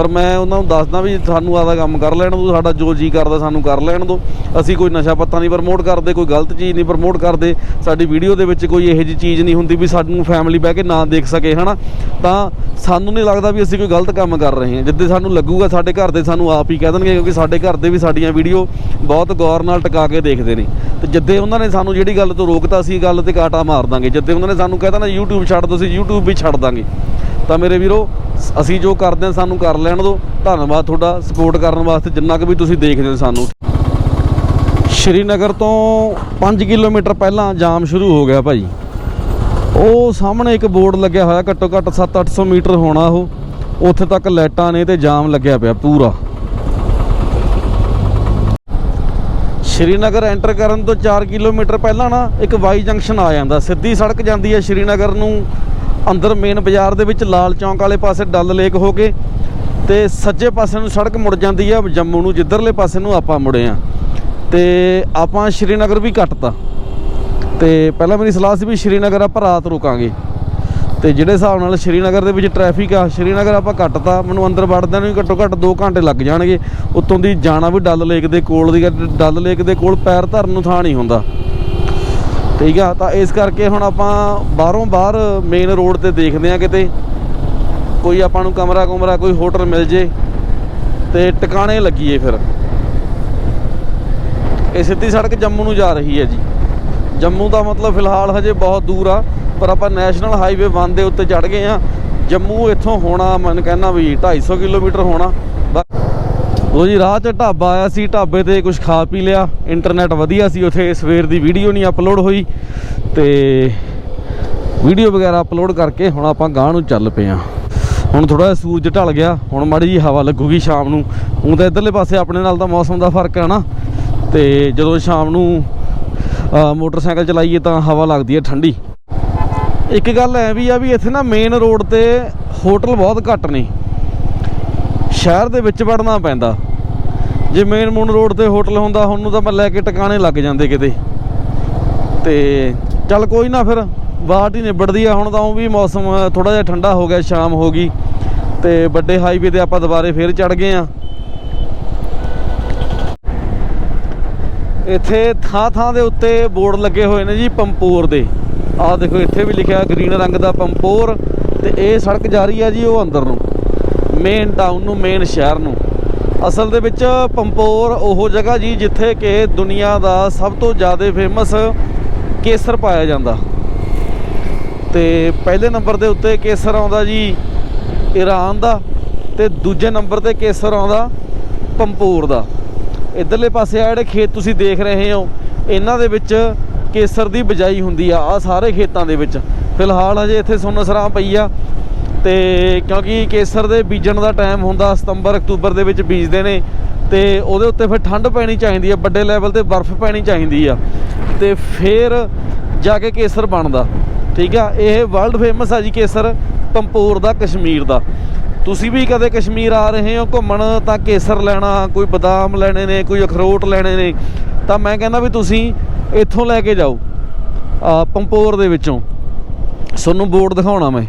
[SPEAKER 2] ਪਰ ਮੈਂ ਉਹਨਾਂ ਨੂੰ ਦੱਸਦਾ ਵੀ ਸਾਨੂੰ ਆਦਾ ਕੰਮ ਕਰ ਲੈਣ ਦਿਓ, ਸਾਡਾ ਜੋ ਜੀ ਕਰਦਾ ਸਾਨੂੰ ਕਰ ਲੈਣ ਦਿਓ। ਅਸੀਂ ਕੋਈ ਨਸ਼ਾ ਪੱਤਾ ਨਹੀਂ ਪ੍ਰਮੋਟ ਕਰਦੇ, ਕੋਈ ਗਲਤ ਚੀਜ਼ ਨਹੀਂ ਪ੍ਰਮੋਟ ਕਰਦੇ। ਸਾਡੀ ਵੀਡੀਓ ਦੇ ਵਿੱਚ ਕੋਈ ਇਹੋ ਜਿਹੀ ਚੀਜ਼ ਨਹੀਂ ਹੁੰਦੀ ਵੀ ਸਾਨੂੰ ਫੈਮਿਲੀ ਬਹਿ ਕੇ ਨਾ ਦੇਖ ਸਕੇ, ਹਨਾ? ਤਾਂ ਸਾਨੂੰ ਨਹੀਂ ਲੱਗਦਾ ਵੀ ਅਸੀਂ ਕੋਈ ਗਲਤ ਕੰਮ ਕਰ ਰਹੇ ਹਾਂ। ਜਿੱਦੇ ਸਾਨੂੰ ਲੱਗੂਗਾ ਸਾਡੇ ਘਰ ਦੇ ਸਾਨੂੰ ਆਪ ਹੀ ਕਹਿ ਦੇਣਗੇ, ਕਿਉਂਕਿ ਸਾਡੇ ਘਰ ਦੇ ਵੀ ਸਾਡੀਆਂ ਵੀਡੀਓ ਬਹੁਤ ਗੌਰ ਨਾਲ ਟਿਕਾ ਕੇ ਦੇਖਦੇ ਨੇ। ਤੇ ਜਿੱਦੇ ਉਹਨਾਂ ਨੇ ਸਾਨੂੰ ਜਿਹੜੀ ਗੱਲ ਤੋਂ ਰੋਕਤਾ ਸੀ ਗੱਲ ਤੇ ਕਾਟਾ ਮਾਰ ਦਾਂਗੇ। ਜਿੱਦੇ ਉਹਨਾਂ ਨੇ ਸਾਨੂੰ ਕਹਿ ਨਾ YouTube ਛੱਡ ਦੋ, ਅਸੀਂ YouTube ਵੀ ਛੱਡ ਦਾਂਗੇ। ਤਾਂ ਮੇਰੇ ਵੀਰੋ ਅਸੀਂ ਜੋ ਕਰਦੇ ਹਾਂ, ਸਾਨੂੰ ਕਰ ਲੈਣ ਦਿਓ। ਧੰਨਵਾਦ ਤੁਹਾਡਾ ਸਪੋਰਟ ਕਰਨ ਵਾਸਤੇ, ਜਿੰਨਾ ਕੁ ਵੀ ਤੁਸੀਂ ਦੇਖਦੇ ਹੋ ਸਾਨੂੰ। ਸ਼੍ਰੀਨਗਰ ਤੋਂ 5 ਕਿਲੋਮੀਟਰ ਪਹਿਲਾਂ ਜਾਮ ਸ਼ੁਰੂ ਹੋ ਗਿਆ ਭਾਈ। ਉਹ ਸਾਹਮਣੇ ਇੱਕ ਬੋਰਡ ਲੱਗਿਆ ਹੋਇਆ, ਘੱਟੋ ਘੱਟ 7-800 ਮੀਟਰ ਹੋਣਾ ਉਹ। ਉੱਥੇ ਤੱਕ ਲਾਈਟਾਂ ਨੇ ਤੇ ਜਾਮ ਲੱਗਿਆ ਪਿਆ ਪੂਰਾ। ਸ਼੍ਰੀਨਗਰ ਐਂਟਰ ਕਰਨ ਤੋਂ 4 ਕਿਲੋਮੀਟਰ ਪਹਿਲਾਂ ਨਾ ਇੱਕ ਵਾਈ ਜੰਕਸ਼ਨ ਆ ਜਾਂਦਾ। ਸਿੱਧੀ ਸੜਕ ਜਾਂਦੀ ਹੈ ਸ਼੍ਰੀਨਗਰ ਨੂੰ। ਅੰਦਰ ਮੇਨ ਬਾਜ਼ਾਰ ਦੇ ਵਿੱਚ ਲਾਲ ਚੌਂਕ ਵਾਲੇ ਪਾਸੇ ਡੱਲ ਲੇਕ ਹੋ ਕੇ ਤੇ ਸੱਜੇ ਪਾਸੇ ਨੂੰ ਸੜਕ ਮੁੜ ਜਾਂਦੀ ਆ, ਜੰਮੂ ਨੂੰ ਜਿੱਧਰਲੇ ਪਾਸੇ ਨੂੰ ਆਪਾਂ ਮੁੜੇ ਆ। ਤੇ ਆਪਾਂ ਸ਼੍ਰੀਨਗਰ ਵੀ ਕੱਟਤਾ। ਤੇ ਪਹਿਲਾਂ ਮੇਰੀ ਸਲਾਹ ਸੀ ਵੀ ਸ਼੍ਰੀਨਗਰ ਆਪਾਂ ਰਾਤ ਰੁਕਾਂਗੇ। ਤੇ ਜਿਹੜੇ ਹਿਸਾਬ ਨਾਲ ਸ਼੍ਰੀਨਗਰ ਦੇ ਵਿੱਚ ਟ੍ਰੈਫਿਕ ਆ, ਸ਼੍ਰੀਨਗਰ ਆਪਾਂ ਕੱਟਤਾ, ਮੈਨੂੰ ਅੰਦਰ ਵੜਦਿਆਂ ਨੂੰ ਹੀ ਘੱਟੋ ਘੱਟ 2 ਘੰਟੇ ਲੱਗ ਜਾਣਗੇ। ਉੱਤੋਂ ਦੀ ਜਾਣਾ ਵੀ ਡੱਲ ਲੇਕ ਦੇ ਕੋਲ ਦੀ ਡੱਲ ਲੇਕ ਦੇ ਕੋਲ ਪੈਰ ਧਰਨ ਨੂੰ ਥਾਂ ਨਹੀਂ ਹੁੰਦਾ। ਠੀਕ ਆ, ਤਾਂ ਇਸ ਕਰਕੇ ਹੁਣ ਆਪਾਂ ਬਾਹਰੋਂ ਬਾਹਰ ਮੇਨ ਰੋਡ ਤੇ ਦੇਖਦੇ ਆ ਕਿਤੇ। ਕੋਈ ਆਪਾਂ ਨੂੰ ਕਮਰਾ ਕੁਮਰਾ, ਕੋਈ ਹੋਟਲ ਮਿਲ ਜੇ ਤੇ ਟਿਕਾਣੇ ਲੱਗੀਏ ਫਿਰ। ਇਹ ਸਿੱਧੀ ਸੜਕ ਜੰਮੂ ਨੂੰ ਜਾ ਰਹੀ ਹੈ ਜੀ। ਜੰਮੂ ਦਾ ਮਤਲਬ ਫਿਲਹਾਲ ਹਜੇ ਬਹੁਤ ਦੂਰ ਆ, ਪਰ ਆਪਾਂ ਨੈਸ਼ਨਲ ਹਾਈਵੇ 1 ਦੇ ਉੱਤੇ ਚੜ ਗਏ ਆ। ਜੰਮੂ ਇੱਥੋਂ ਹੋਣਾ, ਮੈਂ ਕਹਿੰਦਾ ਵੀ 250 ਕਿਲੋਮੀਟਰ ਹੋਣਾ। ਲੋ ਜੀ, ਰਾਹ 'ਚ ਢਾਬਾ ਆਇਆ ਸੀ, ਢਾਬੇ ਤੇ ਕੁਝ ਖਾ ਪੀ ਲਿਆ। ਇੰਟਰਨੈਟ ਵਧੀਆ ਸੀ ਉੱਥੇ ਸਵੇਰ ਦੀ ਵੀਡੀਓ ਨਹੀਂ ਅਪਲੋਡ ਹੋਈ। ਤੇ ਵੀਡੀਓ ਵਗੈਰਾ ਅਪਲੋਡ ਕਰਕੇ ਹੁਣ ਆਪਾਂ ਗਾਂਹ ਨੂੰ ਚੱਲ ਪਏ ਆ। ਹੁਣ ਥੋੜਾ ਜਿਹਾ ਸੂਰਜ ਢਲ ਗਿਆ, ਹੁਣ ਮਾੜੀ ਜੀ ਹਵਾ ਲੱਗੂਗੀ ਸ਼ਾਮ ਨੂੰ। ਹੁਣ ਤਾਂ ਇਧਰਲੇ ਪਾਸੇ ਆਪਣੇ ਨਾਲ ਤਾਂ ਮੌਸਮ ਦਾ ਫ਼ਰਕ ਹੈ ਨਾ। ਤੇ ਜਦੋਂ ਸ਼ਾਮ ਨੂੰ ਮੋਟਰਸਾਈਕਲ ਚਲਾਈਏ ਤਾਂ ਹਵਾ ਲੱਗਦੀ ਹੈ ਠੰਡੀ। ਇੱਕ ਗੱਲ ਐ ਵੀ ਆ ਵੀ ਇੱਥੇ ਨਾ ਮੇਨ ਰੋਡ ਤੇ ਹੋਟਲ ਬਹੁਤ ਘੱਟ ਨੇ। ਸ਼ਹਿਰ ਦੇ ਵਿੱਚ ਵੜਨਾ ਪੈਂਦਾ। ਜੇ ਮੇਨ ਮੂਨ ਰੋਡ ਤੇ ਹੋਟਲ ਹੁੰਦਾ, ਹੁਣ ਨੂੰ ਤਾਂ ਮੈਂ ਲੈ ਕੇ ਟਿਕਾਣੇ ਲੱਗ ਜਾਂਦੇ ਕਿਤੇ। ਤੇ ਚੱਲ ਕੋਈ ਨਾ ਫਿਰ ਬਾਹਰ ਹੀ ਨਿਬੜਦੀ ਆ, ਹੁਣ ਤਾਂ ਉਹ ਵੀ ਮੌਸਮ ਥੋੜਾ ਜਿਹਾ ਠੰਡਾ ਹੋ ਗਿਆ, ਸ਼ਾਮ ਹੋ ਗਈ। ਤੇ ਵੱਡੇ ਹਾਈਵੇ ਤੇ ਆਪਾਂ ਦੁਬਾਰੇ ਫੇਰ ਚੜ ਗਏ ਆ। ਇੱਥੇ ਥਾਂ ਥਾਂ ਦੇ ਉੱਤੇ ਬੋਰਡ ਲੱਗੇ ਹੋਏ ਨੇ ਜੀ, ਪੰਪੋਰ ਦੇ। ਆਹ ਦੇਖੋ, ਇੱਥੇ ਵੀ ਲਿਖਿਆ, ਗ੍ਰੀਨ ਰੰਗ ਦਾ ਪੰਪੋਰ, ਤੇ ਇਹ ਸੜਕ ਜਾ ਰਹੀ ਹੈ ਜੀ ਉਹ ਅੰਦਰ ਨੂੰ। ਮੇਨ ਟਾਊਨ ਨੂੰ ਮੇਨ ਸ਼ਹਿਰ ਨੂੰ। ਅਸਲ ਦੇ ਵਿੱਚ ਪੰਪੋਰ ਉਹ ਜਗ੍ਹਾ ਜੀ ਜਿੱਥੇ ਕਿ ਦੁਨੀਆ ਦਾ ਸਭ ਤੋਂ ਜ਼ਿਆਦਾ ਫੇਮਸ ਕੇਸਰ ਪਾਇਆ ਜਾਂਦਾ। ਤੇ ਪਹਿਲੇ ਨੰਬਰ ਦੇ ਉੱਤੇ ਕੇਸਰ ਆਉਂਦਾ ਜੀ ਈਰਾਨ ਦਾ ਤੇ ਦੂਜੇ ਨੰਬਰ ਤੇ ਕੇਸਰ ਆਉਂਦਾ ਪੰਪੋਰ ਦਾ। ਇਧਰਲੇ ਪਾਸੇ ਆ ਜਿਹੜੇ ਖੇਤ ਤੁਸੀਂ ਦੇਖ ਰਹੇ ਹੋ, ਇਹਨਾਂ ਦੇ ਵਿੱਚ ਕੇਸਰ ਦੀ ਬਿਜਾਈ ਹੁੰਦੀ ਆ ਆ ਸਾਰੇ ਖੇਤਾਂ ਦੇ ਵਿੱਚ। ਫਿਲਹਾਲ ਹਜੇ ਇੱਥੇ ਸੁੰਨਸਰਾਂ ਪਈ ਆ। ਤੇ ਕਿਉਂਕਿ ਕੇਸਰ ਦੇ ਬੀਜਣ ਦਾ ਟਾਈਮ ਹੁੰਦਾ, ਸਤੰਬਰ, ਅਕਤੂਬਰ ਦੇ ਵਿੱਚ ਬੀਜਦੇ ਨੇ, ਤੇ ਉਹਦੇ ਉੱਤੇ ਫਿਰ ਠੰਡ ਪੈਣੀ ਚਾਹੀਦੀ ਆ, ਵੱਡੇ ਲੈਵਲ ਤੇ ਬਰਫ਼ ਪੈਣੀ ਚਾਹੀਦੀ ਆ। ਤੇ ਫਿਰ ਜਾ ਕੇ ਕੇਸਰ ਬਣਦਾ, ਠੀਕ ਆ? ਇਹ ਵਰਲਡ ਫੇਮਸ ਆ ਜੀ ਕੇਸਰ ਪੰਪੋਰ ਦਾ, ਕਸ਼ਮੀਰ ਦਾ। ਤੁਸੀਂ ਵੀ ਕਦੇ ਕਸ਼ਮੀਰ ਆ ਰਹੇ ਹੋ ਘੁੰਮਣ, ਤਾਂ ਕੇਸਰ ਲੈਣਾ, ਕੋਈ ਬਦਾਮ ਲੈਣੇ ਨੇ, ਕੋਈ ਅਖਰੋਟ ਲੈਣੇ ਨੇ, ਤਾਂ ਮੈਂ ਕਹਿੰਦਾ ਵੀ ਤੁਸੀਂ ਇੱਥੋਂ ਲੈ ਕੇ ਜਾਓ ਪੰਪੋਰ ਦੇ ਵਿੱਚੋਂ। ਤੁਹਾਨੂੰ ਬੋਰਡ ਦਿਖਾਉਣਾ ਮੈਂ।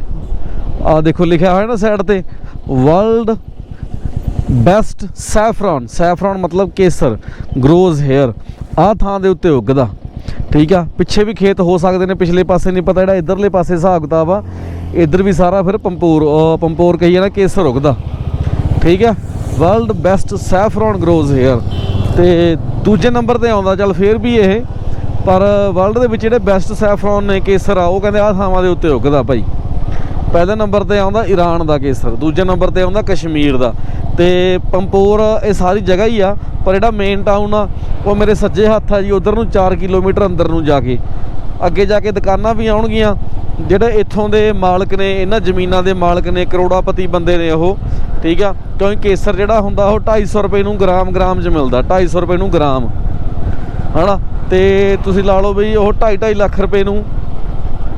[SPEAKER 2] ਆ ਦੇਖੋ ਲਿਖਿਆ ਹੋਇਆ ਨਾ ਸਾਈਡ ਤੇ ਵਰਲਡ ਬੈਸਟ ਸੈਫਰਨ ਸੈਫਰਨ ਮਤਲਬ ਕੇਸਰ ਗਰੋਜ਼ ਹੇਅਰ ਆ ਥਾਂ ਦੇ ਉੱਤੇ ਉੱਗਦਾ, ਠੀਕ ਆ, ਪਿੱਛੇ ਵੀ ਖੇਤ ਹੋ ਸਕਦੇ ਨੇ, ਪਿਛਲੇ ਪਾਸੇ ਨਹੀਂ ਪਤਾ ਜਿਹੜਾ ਇਧਰਲੇ ਪਾਸੇ ਹਿਸਾਬ ਕਿਤਾਬ ਆ, ਇਧਰ ਵੀ ਸਾਰਾ ਫਿਰ ਪੰਪੋਰ ਪੰਪੋਰ ਕਹੀ ਨਾ ਕੇਸਰ ਉੱਗਦਾ, ਠੀਕ ਆ world best saffron grows here ਤੇ ਦੂਜੇ ਨੰਬਰ ਤੇ ਆਉਂਦਾ, ਚੱਲ ਫੇਰ ਵੀ ਇਹ, ਪਰ ਵਰਲਡ ਦੇ ਵਿੱਚ ਜਿਹੜੇ ਬੈਸਟ ਸੈਫਰਨ ਨੇ ਕੇਸਰ ਆ, ਉਹ ਕਹਿੰਦੇ ਆ ਥਾਵਾਂ ਦੇ ਉੱਤੇ ਉੱਗਦਾ ਭਾਈ। ਪਹਿਲੇ ਨੰਬਰ ਤੇ ਆਉਂਦਾ ਈਰਾਨ ਦਾ ਕੇਸਰ ਦੂਜੇ ਨੰਬਰ ਤੇ ਆਉਂਦਾ ਕਸ਼ਮੀਰ ਦਾ। ਤੇ ਪੰਪੋਰ ਇਹ ਸਾਰੀ ਜਗ੍ਹਾ ਹੀ ਆ, ਪਰ ਜਿਹੜਾ ਮੇਨ ਟਾਊਨ ਆ, ਉਹ ਮੇਰੇ ਸੱਜੇ ਹੱਥ ਆ ਜੀ, ਉਧਰ ਨੂੰ 4 ਕਿਲੋਮੀਟਰ ਅੰਦਰ ਨੂੰ ਜਾ ਕੇ। ਅੱਗੇ ਜਾ ਕੇ ਦੁਕਾਨਾਂ ਵੀ ਆਉਣਗੀਆਂ, ਜਿਹੜੇ ਇੱਥੋਂ ਦੇ ਮਾਲਕ ਨੇ, ਇਹਨਾਂ ਜ਼ਮੀਨਾਂ ਦੇ ਮਾਲਕ ਨੇ, ਕਰੋੜਾਪਤੀ ਬੰਦੇ ਨੇ ਉਹ, ਠੀਕ ਆ? ਕਿਉਂਕਿ ਕੇਸਰ ਜਿਹੜਾ ਹੁੰਦਾ, ਉਹ 250 ਰੁਪਏ ਨੂੰ ਗ੍ਰਾਮ ਗ੍ਰਾਮ 'ਚ ਮਿਲਦਾ 250 ਰੁਪਏ ਨੂੰ ਗ੍ਰਾਮ। ਹਨਾ? ਤੇ ਤੁਸੀਂ ਲਾ ਲਓ ਬਈ, ਉਹ 2.5 2.5 ਲੱਖ ਰੁਪਏ ਨੂੰ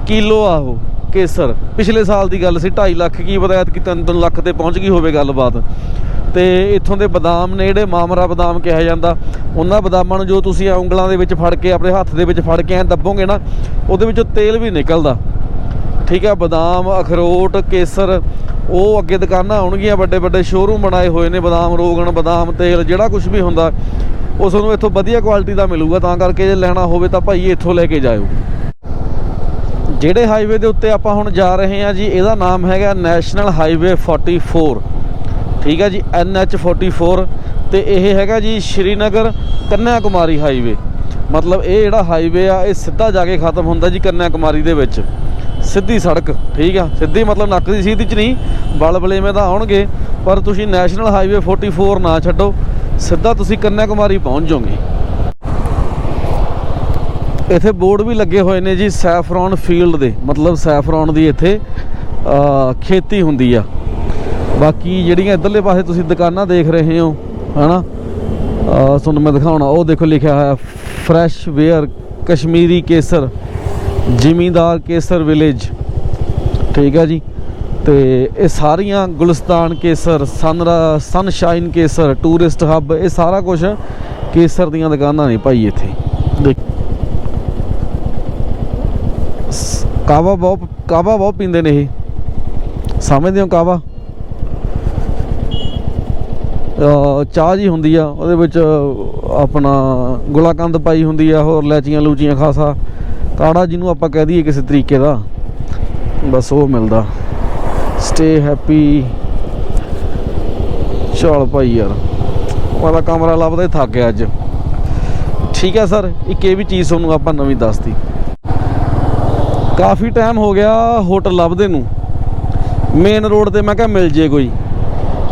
[SPEAKER 2] ਕਿਲੋ ਆ ਉਹ। ਕੇਸਰ। ਪਿਛਲੇ ਸਾਲ ਦੀ ਗੱਲ ਸੀ 2.5 ਲੱਖ ਕੀ ਪਤਾ ਐਤਕੀ 3 ਲੱਖ ਤੇ ਪਹੁੰਚ ਗਈ ਹੋਵੇ ਗੱਲਬਾਤ। ਤੇ ਇੱਥੋਂ ਦੇ ਬਦਾਮ ਨੇ ਜਿਹੜੇ ਮਾਮਰਾ ਬਦਾਮ ਕਿਹਾ ਜਾਂਦਾ, ਉਹਨਾਂ ਬਦਾਮਾਂ ਨੂੰ ਜੋ ਤੁਸੀਂ ਉਂਗਲਾਂ ਦੇ ਵਿੱਚ ਫੜ ਕੇ, ਆਪਣੇ ਹੱਥ ਦੇ ਵਿੱਚ ਫੜ ਕੇ ਐਂ ਦੱਬੋਗੇ ਨਾ, ਉਹਦੇ ਵਿੱਚੋਂ ਤੇਲ ਵੀ ਨਿਕਲਦਾ। ਠੀਕ ਹੈ ਬਦਾਮ, ਅਖਰੋਟ, ਕੇਸਰ, ਉਹ ਅੱਗੇ ਦੁਕਾਨਾਂ ਆਉਣਗੀਆਂ, ਵੱਡੇ ਵੱਡੇ ਸ਼ੋਰੂਮ ਬਣਾਏ ਹੋਏ ਨੇ, ਬਦਾਮ, ਰੋਗਣ, ਬਦਾਮ, ਤੇਲ, ਜਿਹੜਾ ਕੁਝ ਵੀ ਹੁੰਦਾ, ਉਹ ਤੁਹਾਨੂੰ ਇੱਥੋਂ ਵਧੀਆ ਕੁਆਲਿਟੀ ਦਾ ਮਿਲੂਗਾ, ਤਾਂ ਕਰਕੇ ਜੇ ਲੈਣਾ ਹੋਵੇ ਤਾਂ ਭਾਈ ਇੱਥੋਂ ਲੈ ਕੇ ਜਾਇਓ। ਜਿਹੜੇ ਹਾਈਵੇ ਦੇ ਉੱਤੇ ਆਪਾਂ ਹੁਣ ਜਾ ਰਹੇ ਹਾਂ ਜੀ, ਇਹਦਾ ਨਾਮ ਹੈਗਾ ਨੈਸ਼ਨਲ ਹਾਈਵੇ 44 ਠੀਕ ਹੈ ਜੀ NH 44 ਤੇ ਇਹ ਹੈਗਾ ਜੀ ਸ਼੍ਰੀਨਗਰ ਕੰਨਿਆ ਕੁਮਾਰੀ ਹਾਈਵੇ ਮਤਲਬ ਇਹ ਜਿਹੜਾ ਹਾਈਵੇ ਆ, ਇਹ ਸਿੱਧਾ ਜਾ ਕੇ ਖਤਮ ਹੁੰਦਾ ਜੀ ਕੰਨਿਆ ਕੁਮਾਰੀ ਦੇ ਵਿੱਚ। ਸਿੱਧੀ ਸੜਕ, ਠੀਕ ਆ? ਸਿੱਧੀ ਮਤਲਬ ਨੱਕ ਦੀ ਸਿੱਧੀ ਚ ਨਹੀਂ, ਬਲ ਬਲੇਵੇਂ ਤਾਂ ਆਉਣਗੇ, ਪਰ ਤੁਸੀਂ ਨੈਸ਼ਨਲ ਹਾਈਵੇ 44 ਨਾ ਛੱਡੋ। ਸਿੱਧਾ ਤੁਸੀਂ ਕੰਨਿਆ ਕੁਮਾਰੀ ਪਹੁੰਚ ਜਾਓਗੇ। ਇੱਥੇ ਬੋਰਡ ਵੀ ਲੱਗੇ ਹੋਏ ਨੇ ਜੀ ਸੈਫਰੋਨ ਫੀਲਡ ਦੇ ਮਤਲਬ ਸੈਫਰੋਨ ਦੀ ਇੱਥੇ ਖੇਤੀ ਹੁੰਦੀ ਆ। ਬਾਕੀ ਜਿਹੜੀਆਂ ਇਧਰਲੇ ਪਾਸੇ ਤੁਸੀਂ ਦੁਕਾਨਾਂ ਦੇਖ ਰਹੇ ਹੋ ਹਨਾ? ਅ, ਤੁਹਾਨੂੰ ਮੈਂ ਦਿਖਾਉਣਾ ਉਹ ਦੇਖੋ ਲਿਖਿਆ ਹੋਇਆ ਫਰੈਸ਼ ਵੇਅਰ ਕਸ਼ਮੀਰੀ ਕੇਸਰ ਜ਼ਿਮੀਂਦਾਰ ਕੇਸਰ ਵਿਲੇਜ। ਠੀਕ ਆ ਜੀ? ਤੇ ਇਹ ਸਾਰੀਆਂ ਗੁਲਸਤਾਨ ਕੇਸਰ ਸਨਰਾ ਸਨਸ਼ਾਈਨ ਕੇਸਰ ਟੂਰਿਸਟ ਹੱਬ ਇਹ ਸਾਰਾ ਕੁਝ ਕੇਸਰ ਦੀਆਂ ਦੁਕਾਨਾਂ ਨੇ ਭਾਈ ਇੱਥੇ। ਦੇਖ ਸ- ਕਾਵਾ ਬਹੁਤ ਕਾਵਾ ਬਹੁਤ ਪੀਂਦੇ ਨੇ ਇਹ। ਸਮਝਦੇ ਹੋ ਕਾਵਾ ਚਾਹ ਜੀ ਹੁੰਦੀ ਆ, ਉਹਦੇ ਵਿੱਚ ਆਪਣਾ ਗੁਲਾਕੰਦ ਪਾਈ ਹੁੰਦੀ ਆ, ਹੋਰ ਲੈਚੀਆਂ ਲੂਚੀਆਂ ਖਾਸਾ। ਕਾੜਾ ਜਿਹਨੂੰ ਆਪਾਂ ਕਹਿ ਦਈਏ ਕਿਸੇ ਤਰੀਕੇ ਦਾ, ਬਸ ਉਹ ਮਿਲਦਾ। ਸਟੇ ਹੈਪੀ ਚਲ ਭਾਈ ਯਾਰ ਉਹਦਾ ਕਮਰਾ ਲੱਭਦਾ ਹੀ ਥੱਕ ਗਿਆ ਅੱਜ। ਠੀਕ ਹੈ ਸਰ, ਇੱਕ ਇਹ ਵੀ ਚੀਜ਼ ਤੁਹਾਨੂੰ ਆਪਾਂ ਨਵੀਂ ਦੱਸਤੀ। ਕਾਫੀ ਟਾਈਮ ਹੋ ਗਿਆ ਹੋਟਲ ਲੱਭਦੇ ਨੂੰ। ਮੇਨ ਰੋਡ ਤੇ ਮੈਂ ਕਿਹਾ ਮਿਲ ਜੇ ਕੋਈ।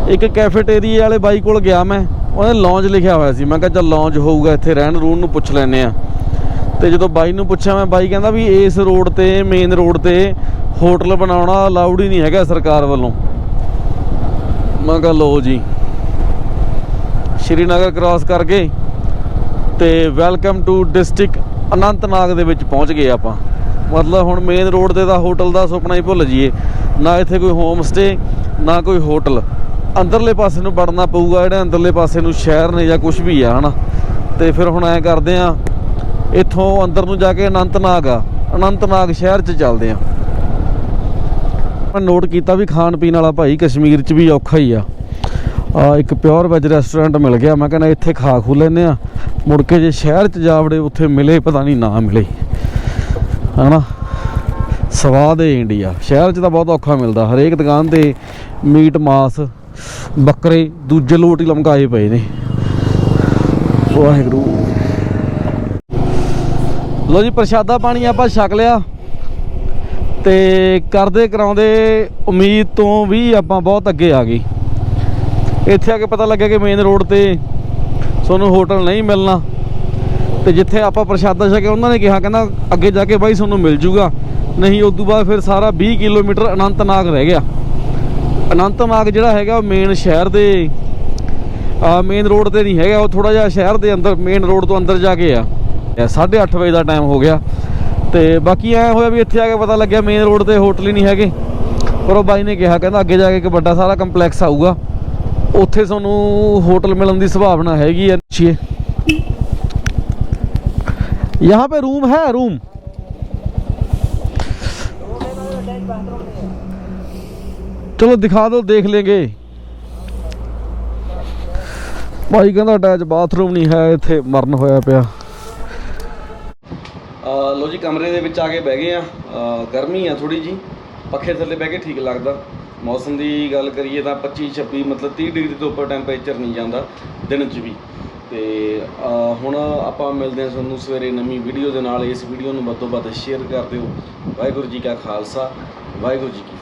[SPEAKER 2] ਇੱਕ ਕੈਫੇਟੇਰੀਆ ਵਾਲੇ ਬਾਈ ਕੋਲ ਗਿਆ ਮੈਂ, ਉਹਨੇ ਲੌਂਜ ਲਿਖਿਆ ਹੋਇਆ ਸੀ। ਮੈਂ ਕਿਹਾ ਚੱਲ ਲੌਂਜ ਹੋਊਗਾ ਇੱਥੇ ਰਹਿਣ, ਰੂਣ ਨੂੰ ਪੁੱਛ ਲੈਨੇ ਆ ਤੇ ਜਦੋਂ ਬਾਈ ਨੂੰ ਪੁੱਛਿਆ ਮੈਂ, ਬਾਈ ਕਹਿੰਦਾ ਵੀ ਇਸ ਰੋਡ ਤੇ ਮੇਨ ਰੋਡ ਤੇ ਹੋਟਲ ਬਣਾਉਣਾ ਅਲਾਉਡ ਹੀ ਨਹੀਂ ਹੈਗਾ ਸਰਕਾਰ ਵੱਲੋਂ। ਮੈਂ ਕਿਹਾ ਲਓ ਜੀ। ਸ਼੍ਰੀਨਗਰ ਕ੍ਰਾਸ ਕਰਕੇ ਤੇ ਵੈਲਕਮ ਟੂ ਡਿਸਟ੍ਰਿਕਟ ਅਨੰਤਨਾਗ ਦੇ ਵਿੱਚ ਪਹੁੰਚ ਗਏ ਆਪਾਂ। ਮਤਲਬ ਹੁਣ ਮੇਨ ਰੋਡ ਤੇ ਦਾ ਹੋਟਲ ਦਾ ਸੁਪਨਾ ਹੀ ਭੁੱਲ ਜਾਈਏ। ਨਾ ਇੱਥੇ ਕੋਈ ਹੋਮ ਸਟੇ ਨਾ ਕੋਈ ਹੋਟਲ ਅੰਦਰਲੇ ਪਾਸੇ ਨੂੰ ਵੜਨਾ ਪਊਗਾ, ਜਿਹੜੇ ਅੰਦਰਲੇ ਪਾਸੇ ਨੂੰ ਸ਼ਹਿਰ ਨੇ ਜਾਂ ਕੁਝ ਵੀ ਆ, ਹਨਾ? ਤੇ ਫਿਰ ਹੁਣ ਐ ਕਰਦੇ ਆ, ਇੱਥੋਂ ਅੰਦਰ ਨੂੰ ਜਾ ਕੇ ਅਨੰਤਨਾਗ ਆ। ਅਨੰਤਨਾਗ ਸ਼ਹਿਰ 'ਚ ਚੱਲਦੇ ਆ। ਮੈਂ ਨੋਟ ਕੀਤਾ ਵੀ ਖਾਣ ਪੀਣ ਵਾਲਾ ਭਾਈ ਕਸ਼ਮੀਰ 'ਚ ਵੀ ਔਖਾ ਹੀ ਆ। ਆ ਇੱਕ ਪਿਓਰ ਵੈਜ ਰੈਸਟੋਰੈਂਟ ਮਿਲ ਗਿਆ। ਮੈਂ ਕਹਿੰਦਾ ਇੱਥੇ ਖਾ ਖੂ ਲੈਨੇ ਆ। ਮੁੜ ਕੇ ਜੇ ਸ਼ਹਿਰ 'ਚ ਜਾਵੜੇ ਉੱਥੇ ਮਿਲੇ, ਪਤਾ ਨਹੀਂ ਨਾ ਮਿਲੇ। ਹਨਾ? ਸਵਾਦ ਏ ਇੰਡੀਆ। ਸ਼ਹਿਰ 'ਚ ਤਾਂ ਬਹੁਤ ਔਖਾ ਮਿਲਦਾ। ਹਰੇਕ ਦੁਕਾਨ ਤੇ ਮੀਟ, ਮਾਸ, ਬੱਕਰੇ, ਦੂਜੇ ਲੋਟ ਹੀ ਲਮਕਾਏ ਪਏ ਨੇ। ਵਾਹਿਗੁਰੂ। ਲੋ ਜੀ, ਪ੍ਰਸ਼ਾਦਾ ਪਾਣੀ ਆਪਾਂ ਛਕ ਲਿਆ ਤੇ ਕਰਦੇ, ਕਰਾਉਂਦੇ ਉਮੀਦ ਤੋਂ ਵੀ ਆਪਾਂ ਬਹੁਤ ਅੱਗੇ ਆ ਗਏ। ਇੱਥੇ ਆ ਕੇ ਪਤਾ ਲੱਗਿਆ ਕਿ ਮੇਨ ਰੋਡ ਤੇ ਤੁਹਾਨੂੰ ਹੋਟਲ ਨਹੀਂ ਮਿਲਣਾ। ਤੇ ਜਿੱਥੇ ਆਪਾਂ ਪ੍ਰਸ਼ਾਦਾ ਛਕਿਆ ਉਹਨਾਂ ਨੇ ਕਿਹਾ, ਕਹਿੰਦਾ ਅੱਗੇ ਜਾ ਕੇ ਬਾਈ ਤੁਹਾਨੂੰ ਮਿਲ ਜੂਗਾ। ਨਹੀਂ, ਉਸ ਤੋਂ ਬਾਅਦ ਫਿਰ ਸਾਰਾ 20 ਕਿਲੋਮੀਟਰ ਅਨੰਤਨਾਗ ਰਹਿ ਗਿਆ। ਅਨੰਤਨਾਗ ਜਿਹੜਾ ਹੈਗਾ ਉਹ ਮੇਨ ਸ਼ਹਿਰ ਦੇ ਮੇਨ ਰੋਡ ਤੇ ਨਹੀਂ ਹੈਗਾ, ਉਹ ਥੋੜਾ ਜਿਹਾ ਸ਼ਹਿਰ ਦੇ ਅੰਦਰ ਮੇਨ ਰੋਡ ਤੋਂ ਅੰਦਰ ਜਾ ਕੇ ਆ। 8:30 ਵਜੇ ਦਾ ਟਾਈਮ ਹੋ ਗਿਆ। ਤੇ ਬਾਕੀ ਐ ਹੋਇਆ ਵੀ ਇੱਥੇ ਆ ਕੇ ਪਤਾ ਲੱਗਿਆ ਮੇਨ ਰੋਡ ਤੇ ਹੋਟਲ ਹੀ ਨਹੀਂ ਹੈਗੇ। ਪਰ ਉਹ ਬਾਈ ਨੇ ਕਿਹਾ, ਕਹਿੰਦਾ ਅੱਗੇ ਜਾ ਕੇ ਇੱਕ ਵੱਡਾ ਸਾਰਾ ਕੰਪਲੈਕਸ ਆਊਗਾ। ਉੱਥੇ ਤੁਹਾਨੂੰ ਹੋਟਲ ਮਿਲਣ ਦੀ ਸੰਭਾਵਨਾ ਹੈਗੀ ਹੈ ਛੇ यहाँ पे रूम है रूम ਚਲੋ ਦਿਖਾ ਦਿਓ ਦੇਖ ਲੇਂਗੇ ਭਾਈ ਕਹਿੰਦਾ ਅਟੈਚ ਬਾਥਰੂਮ ਨਹੀਂ ਹੈ ਇੱਥੇ ਮਰਨ ਹੋਇਆ ਪਿਆ ਲੋ ਜੀ ਕਮਰੇ ਦੇ ਵਿੱਚ ਆ ਕੇ ਬਹਿ ਗਏ ਆ ਗਰਮੀ ਆ ਥੋੜੀ ਜੀ ਪੱਖੇ ਥੱਲੇ ਬਹਿ ਕੇ ਠੀਕ ਲੱਗਦਾ ਮੌਸਮ ਦੀ ਗੱਲ ਕਰੀਏ ਤਾਂ 25 26 ਮਤਲਬ 30 ਡਿਗਰੀ ਤੋਂ ਉੱਪਰ ਟੈਂਪਰੇਚਰ ਨਹੀਂ ਜਾਂਦਾ ਦਿਨ 'ਚ ਵੀ ਤੇ ਹੁਣ ਆਪਾਂ ਮਿਲਦੇ ਹਾਂ ਤੁਹਾਨੂੰ ਸਵੇਰੇ ਨਵੀਂ ਵੀਡੀਓ ਦੇ ਨਾਲ। ਇਸ ਵੀਡੀਓ ਨੂੰ ਵੱਧ ਤੋਂ ਵੱਧ ਸ਼ੇਅਰ ਕਰ ਦਿਓ। ਵਾਹਿਗੁਰੂ ਜੀ ਕਾ ਖਾਲਸਾ, ਵਾਹਿਗੁਰੂ ਜੀ ਕੀ